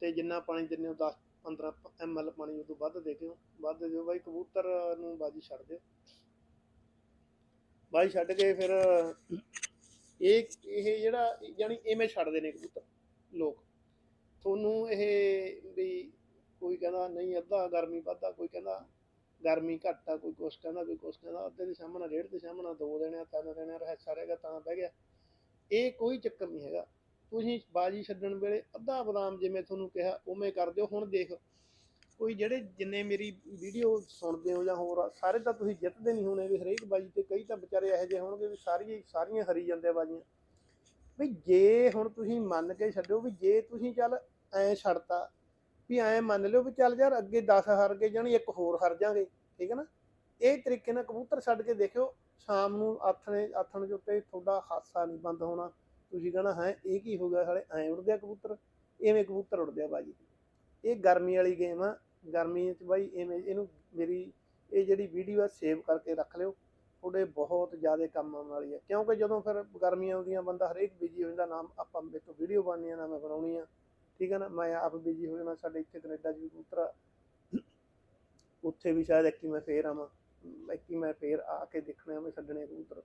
[SPEAKER 1] ਤੇ ਜਿੰਨਾ ਪਾਣੀ ਦਿੰਦੇ ਹੋ 10 15 ml ਪਾਣੀ ਉਹ ਤੋਂ ਵੱਧ ਦੇ ਦਿਓ ਵੱਧ ਦਿਓ। ਬਾਈ ਕਬੂਤਰ ਨੂੰ ਬਾਜੀ ਛੱਡ ਦਿਓ। ਬਾਜੀ ਛੱਡ ਕੇ ਫਿਰ ਇਹ ਇਹ ਜਿਹੜਾ ਯਾਨੀ ਇਵੇਂ ਛੱਡਦੇ ਨੇ ਕਬੂਤਰ ਲੋਕ। ਤੁਹਾਨੂੰ ਇਹ ਵੀ ਕੋਈ ਕਹਿੰਦਾ ਨਹੀਂ ਅੱਧਾ ਗਰਮੀ ਵੱਧਾ ਕੋਈ ਕਹਿੰਦਾ ਗਰਮੀ ਘੱਟ ਆ ਕੋਈ ਕੁਛ ਕਹਿੰਦਾ ਕੋਈ ਕੁਛ ਕਹਿੰਦਾ ਅੱਧੇ ਦੇ ਸਾਹਮਣੇ ਡੇਢ ਦੇ ਸਾਹਮਣਾ ਦੋ ਦੇਣੇ ਆ, ਤਿੰਨ ਦੇਣੇ ਆ, ਰਹਿਸਾ ਰਹੇਗਾ ਤਾਂ ਬਹਿ ਗਿਆ। ਇਹ ਕੋਈ ਚੱਕਰ ਨਹੀਂ ਹੈਗਾ। ਤੁਸੀਂ ਬਾਜੀ ਛੱਡਣ ਵੇਲੇ ਅੱਧਾ ਬਦਾਮ ਜਿਵੇਂ ਤੁਹਾਨੂੰ ਕਿਹਾ ਉਵੇਂ ਕਰ ਦਿਓ। ਹੁਣ ਦੇਖ ਕੋਈ ਜਿਹੜੇ ਜਿੰਨੇ ਮੇਰੀ ਵੀਡੀਓ ਸੁਣਦੇ ਹੋ ਜਾਂ ਹੋਰ ਆ, ਸਾਰੇ ਤਾਂ ਤੁਸੀਂ ਜਿੱਤਦੇ ਨਹੀਂ ਹੋਣੇ ਵੀ ਹਰੇਕ ਬਾਜੀ ਤੇ ਕਈ ਤਾਂ ਵਿਚਾਰੇ ਇਹੋ ਜਿਹੇ ਹੋਣਗੇ ਵੀ ਸਾਰੀਆਂ ਸਾਰੀਆਂ ਹਰੀ ਜਾਂਦੇ ਆ ਬਾਜੀਆਂ। ਵੀ ਜੇ ਹੁਣ ਤੁਸੀਂ ਮੰਨ ਕੇ ਛੱਡੋ ਵੀ ਜੇ ਤੁਸੀਂ ਚੱਲ ਐ ਛੱਡਤਾ ਵੀ ਐ ਮੰਨ ਲਿਓ ਵੀ ਚੱਲ ਯਾਰ ਅੱਗੇ 10 ਹਾਰ ਗਏ ਜਾਣੀ ਇੱਕ ਹੋਰ ਹਾਰ ਜਾਗੇ ਠੀਕ ਹੈ ਨਾ? ਇਹ ਤਰੀਕੇ ਨਾਲ ਕਬੂਤਰ ਛੱਡ ਕੇ ਦੇਖਿਓ ਸ਼ਾਮ ਨੂੰ ਆਥਣੇ ਆਥਣ ਦੇ ਉੱਤੇ ਤੁਹਾਡਾ ਹਾਸਾ ਨਹੀਂ ਬੰਦ ਹੋਣਾ। ਤੁਸੀਂ ਕਹਣਾ ਹੈ ਇਹ ਕੀ ਹੋ ਗਿਆ? ਸਾਲੇ ਐ ਉੜਦੇ ਆ ਕਬੂਤਰ ਐਵੇਂ ਕਬੂਤਰ ਉੜਦੇ ਆ ਬਾਜੀ। ਇਹ ਗਰਮੀ ਵਾਲੀ ਗੇਮ ਆ। ਗਰਮੀ 'ਚ ਬਾਈ ਇਵੇਂ ਇਹਨੂੰ ਮੇਰੀ ਇਹ ਜਿਹੜੀ ਵੀਡੀਓ ਆ ਸੇਵ ਕਰਕੇ ਰੱਖ ਲਿਓ। ਤੁਹਾਡੇ ਬਹੁਤ ਜ਼ਿਆਦਾ ਕੰਮ ਆਉਣ ਵਾਲੀ ਹੈ ਕਿਉਂਕਿ ਜਦੋਂ ਫਿਰ ਗਰਮੀਆਂ ਆਉਂਦੀਆਂ ਬੰਦਾ ਹਰੇਕ ਬਿਜ਼ੀ ਹੋ ਜਾਂਦਾ ਨਾਮ ਆਪਾਂ ਮੇਰੇ ਤੋਂ ਵੀਡੀਓ ਬਣਨੀ ਆ, ਨਾ ਮੈਂ ਬਣਾਉਣੀ ਆ। ਠੀਕ ਹੈ ਨਾ? ਮੈਂ ਆਪ ਬਿਜ਼ੀ ਹੋ ਜਾਣਾ, ਸਾਡੇ ਇੱਥੇ ਕੈਨੇਡਾ 'ਚ ਵੀ ਕਬੂਤਰ ਆ। ਉੱਥੇ ਵੀ ਸ਼ਾਇਦ ਇੱਕ ਮੈਂ ਫੇਰ ਆਵਾਂ। ਇੱਕ ਮੈਂ ਫੇਰ ਆ ਕੇ ਦੇਖਣੇ ਆ ਮੈਂ ਛੱਡਣੇ ਕਬੂਤਰ।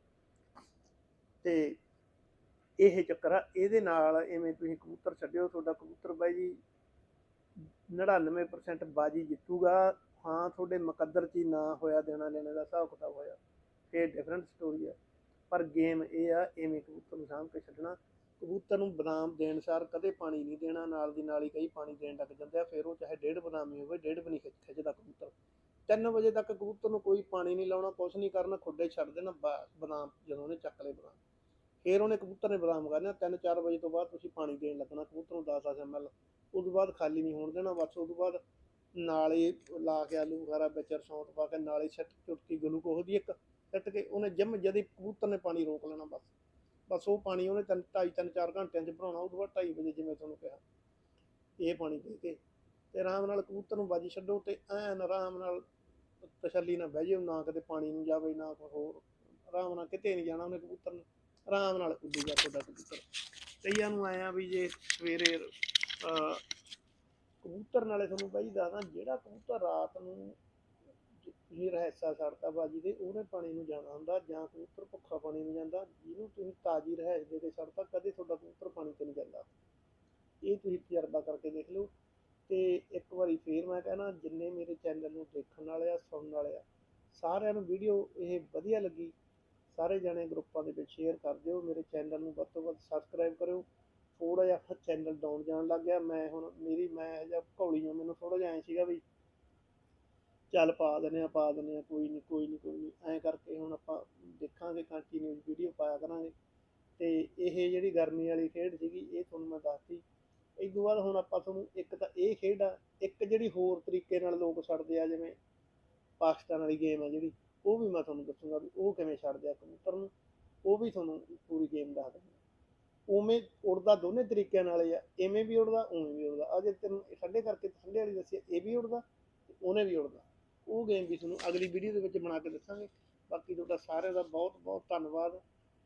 [SPEAKER 1] ਤੇ ਇਹ ਚੱਕਰ ਆ, ਇਹਦੇ ਨਾਲ ਐਵੇਂ ਤੁਸੀਂ ਕਬੂਤਰ ਛੱਡਿਓ, ਤੁਹਾਡਾ ਕਬੂਤਰ ਬਾਈ ਜੀ 99% ਬਾਜੀ ਜਿੱਤੂਗਾ। ਹਾਂ, ਤੁਹਾਡੇ ਮੁਕੱਦਰ 'ਚ ਹੀ ਨਾ ਹੋਇਆ, ਦੇਣਾ ਲੈਣੇ ਦਾ ਹਿਸਾਬ ਕਿਤਾਬ ਹੋਇਆ। ਇਹ ਡਿਫਰੈਂਟ ਸਟੋਰੀ ਹੈ ਪਰ ਗੇਮ ਇਹ ਆ, ਐਵੇਂ ਕਬੂਤਰ ਨੂੰ ਸਾਂਭ ਕੇ ਛੱਡਣਾ। ਕਬੂਤਰ ਨੂੰ ਬਦਾਮ ਦੇਣ ਸਾਰ ਕਦੇ ਪਾਣੀ ਨਹੀਂ ਦੇਣਾ, ਨਾਲ ਦੀ ਨਾਲ ਹੀ ਕਈ ਪਾਣੀ ਦੇਣ ਲੱਗ ਜਾਂਦੇ ਆ। ਫਿਰ ਉਹ ਚਾਹੇ ਡੇਢ ਬਦਾਮੀ ਹੋਵੇ, ਡੇਢ ਵੀ ਨਹੀਂ ਖਿੱਚ- ਖਿੱਚਦਾ ਕਬੂਤਰ। 3 ਵਜੇ ਤੱਕ ਕਬੂਤਰ ਨੂੰ ਕੋਈ ਪਾਣੀ ਨਹੀਂ ਲਾਉਣਾ, ਕੁਛ ਨਹੀਂ ਕਰਨਾ, ਖੁੱਡੇ ਛੱਡ ਦੇਣਾ ਬਸ ਬਦਾਮ ਜਦੋਂ ਉਹਨੇ ਚੱਕ ਲਏ ਬਦਾਮ। ਫਿਰ ਉਹਨੇ ਕਬੂਤਰ ਨੇ ਬਦਾਮ ਕਰਨਾ 3-4 ਵਜੇ ਤੋਂ ਬਾਅਦ ਤੁਸੀਂ ਪਾਣੀ ਦੇਣ ਲੱਗਣਾ, ਕਬੂਤਰ ਨੂੰ 10-10 ml ਉਸ ਤੋਂ ਬਾਅਦ ਖਾਲੀ ਨਹੀਂ ਹੋਣ ਦੇਣਾ, ਬਸ ਉਸ ਤੋਂ ਬਾਅਦ ਨਾਲੇ ਲਾ ਕੇ ਆਲੂ ਵਗੈਰਾ ਵਿੱਚ ਰਸੌਂਤ ਪਾ ਕੇ, ਨਾਲੇ ਛੱਟ ਚੁਟਕੀ ਗਲੂਕੋਜ਼ ਦੀ ਇੱਕ, ਛੱਟ ਕੇ ਉਹਨੇ ਜਮ ਜਦੀ ਕਬੂਤਰ ਨੇ ਪਾਣੀ ਰੋਕ ਲੈਣਾ ਬਸ। ਬਸ ਉਹ ਪਾਣੀ ਉਹਨੇ ਤਿੰਨ, ਢਾਈ, ਤਿੰਨ, ਚਾਰ ਘੰਟਿਆਂ 'ਚ ਭਰਾਉਣਾ ਉਸ ਤੋਂ ਬਾਅਦ 2:30 ਵਜੇ ਜਿਵੇਂ ਤੁਹਾਨੂੰ ਕਿਹਾ। ਇਹ ਪਾਣੀ ਦੇ ਕੇ ਤੇ ਆਰਾਮ ਨਾਲ ਕਬੂਤਰ ਨੂੰ ਬਾਜੀ ਛੱਡੋ ਤੇ ਐਨ ਆਰਾਮ ਨਾਲ ਤਸੱਲੀ ਨਾਲ ਬਹਿ ਜਾਓ, ਨਾ ਕਿਤੇ ਪਾਣੀ ਨੂੰ ਜਾਵੇ, ਨਾ ਕੋਈ ਹੋਰ। ਆਰਾਮ ਨਾਲ ਕਿਤੇ ਨਹੀਂ ਜਾਣਾ ਉਹਨੇ ਕਬੂਤਰ ਨੂੰ। ਆਰਾਮ ਨਾਲ ਉੱਡੀ ਜਾ ਤੁਹਾਡਾ ਕਬੂਤਰ। ਕਈਆਂ ਨੂੰ ਆਇਆ ਵੀ ਜੇ ਸਵੇਰੇ ਕਬੂਤਰ ਨਾਲੇ ਤੁਹਾਨੂੰ ਬਾਈ ਦੱਸਦਾ, ਜਿਹੜਾ ਕਬੂਤਰ ਰਾਤ ਨੂੰ ਤੁਸੀਂ ਰਹਿਸਾ ਛੱਡਤਾ ਬਾਜੀ ਦੇ, ਉਹਨੇ ਪਾਣੀ ਨੂੰ ਜਾਣਾ ਹੁੰਦਾ ਜਾਂ ਕਬੂਤਰ ਭੁੱਖਾ ਪਾਣੀ ਨੂੰ ਜਾਂਦਾ, ਜਿਹਨੂੰ ਤੁਸੀਂ ਤਾਜ਼ੀ ਰਹਿਸ ਦੇ ਕੇ ਛੱਡਤਾ, ਕਦੇ ਤੁਹਾਡਾ ਕਬੂਤਰ ਪਾਣੀ ਤੇ ਨਹੀਂ ਜਾਂਦਾ। ਇਹ ਤੁਸੀਂ ਤਜਰਬਾ ਕਰਕੇ ਦੇਖ ਲਓ। ਤੇ ਇੱਕ ਵਾਰੀ ਫੇਰ ਮੈਂ ਕਹਿਣਾ, ਜਿੰਨੇ ਮੇਰੇ ਚੈਨਲ ਨੂੰ ਦੇਖਣ ਵਾਲੇ ਆ, ਸੁਣਨ ਵਾਲੇ ਆ, ਸਾਰਿਆਂ ਨੂੰ ਵੀਡੀਓ ਇਹ ਵਧੀਆ ਲੱਗੀ, ਸਾਰੇ ਜਣੇ ਗਰੁੱਪਾਂ ਦੇ ਵਿੱਚ ਸ਼ੇਅਰ ਕਰ ਦਿਓ, ਮੇਰੇ ਚੈਨਲ ਨੂੰ ਵੱਧ ਤੋਂ ਵੱਧ ਸਬਸਕ੍ਰਾਈਬ ਕਰਿਓ। ਥੋੜਾ ਜਿਹਾ ਚੈਨਲ ਡਾਊਨ ਜਾਣ ਲੱਗ ਗਿਆ। ਮੈਂ ਹੁਣ ਮੇਰੀ ਮੈਂ ਜਾਂ ਘੌਲੀ ਹਾਂ ਮੈਨੂੰ ਥੋੜਾ ਜਿਹਾ ਐ ਸੀਗਾ ਵੀ ਚੱਲ ਪਾ ਦਿੰਦੇ ਆ ਪਾ ਦਿੰਦੇ ਆ ਕੋਈ ਨਹੀਂ ਕੋਈ ਨਹੀਂ ਕੋਈ ਨਹੀਂ ਐਂ ਕਰਕੇ ਹੁਣ ਆਪਾਂ ਦੇਖਾਂਗੇ ਕੰਟੀਨਿਊ ਵੀਡੀਓ ਪਾਇਆ ਕਰਾਂਗੇ। ਤੇ ਇਹ ਜਿਹੜੀ ਗਰਮੀ ਵਾਲੀ ਖੇਡ ਸੀਗੀ, ਇਹ ਤੁਹਾਨੂੰ ਮੈਂ ਦੱਸਤੀ। ਇਸ ਤੋਂ ਬਾਅਦ ਹੁਣ ਆਪਾਂ ਤੁਹਾਨੂੰ ਇੱਕ ਤਾਂ ਇਹ ਖੇਡ ਆ, ਇੱਕ ਜਿਹੜੀ ਹੋਰ ਤਰੀਕੇ ਨਾਲ ਲੋਕ ਛੱਡਦੇ ਆ, ਜਿਵੇਂ ਪਾਕਿਸਤਾਨ ਵਾਲੀ ਗੇਮ ਆ ਜਿਹੜੀ, ਉਹ ਵੀ ਮੈਂ ਤੁਹਾਨੂੰ ਦੱਸੂਗਾ ਵੀ ਉਹ ਕਿਵੇਂ ਛੱਡਦੇ ਆ ਕਬੂਤਰ ਨੂੰ। ਉਹ ਵੀ ਤੁਹਾਨੂੰ ਪੂਰੀ ਗੇਮ ਦੱਸ ਦਿੰਦਾ ਉਵੇਂ ਉੜਦਾ ਦੋਨੇ ਤਰੀਕਿਆਂ ਨਾਲ ਆ, ਇਵੇਂ ਵੀ ਉੜਦਾ, ਉਵੇਂ ਵੀ ਉੜਦਾ। ਅਜੇ ਤੈਨੂੰ ਇਹ ਠੰਡੇ ਕਰਕੇ ਠੰਡੇ ਵਾਲੀ ਦੱਸੀ ਇਹ ਵੀ ਉੜਦਾ ਤੇ ਉਹਨੇ ਵੀ ਉੜਦਾ। ਉਹ ਗੇਮ ਵੀ ਤੁਹਾਨੂੰ ਅਗਲੀ ਵੀਡੀਓ ਦੇ ਵਿੱਚ ਬਣਾ ਕੇ ਦੱਸਾਂਗੇ। ਬਾਕੀ ਤੁਹਾਡਾ ਸਾਰਿਆਂ ਦਾ ਬਹੁਤ ਬਹੁਤ ਧੰਨਵਾਦ।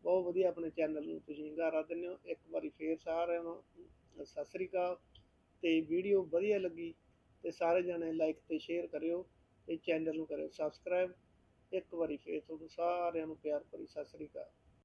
[SPEAKER 1] ਬਹੁਤ ਵਧੀਆ ਆਪਣੇ ਚੈਨਲ ਨੂੰ ਤੁਸੀਂ ਹੰਗਾਰਾ ਦਿੰਦੇ ਹੋ। ਇੱਕ ਵਾਰੀ ਫੇਰ ਸਾਰਿਆਂ ਨੂੰ ਸਤਿ ਸ੍ਰੀ ਅਕਾਲ। ਤੇ ਵੀਡੀਓ ਵਧੀਆ ਲੱਗੀ ਤੇ ਸਾਰੇ ਜਣੇ ਲਾਈਕ ਤੇ ਸ਼ੇਅਰ ਕਰਿਓ ਤੇ ਚੈਨਲ ਨੂੰ ਕਰਿਓ ਸਬਸਕ੍ਰਾਈਬ ਇੱਕ ਵਾਰੀ ਫੇਰ ਤੁਹਾਨੂੰ ਸਾਰਿਆਂ ਨੂੰ ਪਿਆਰ ਭਰੀ ਸਤਿ ਸ੍ਰੀ ਅਕਾਲ।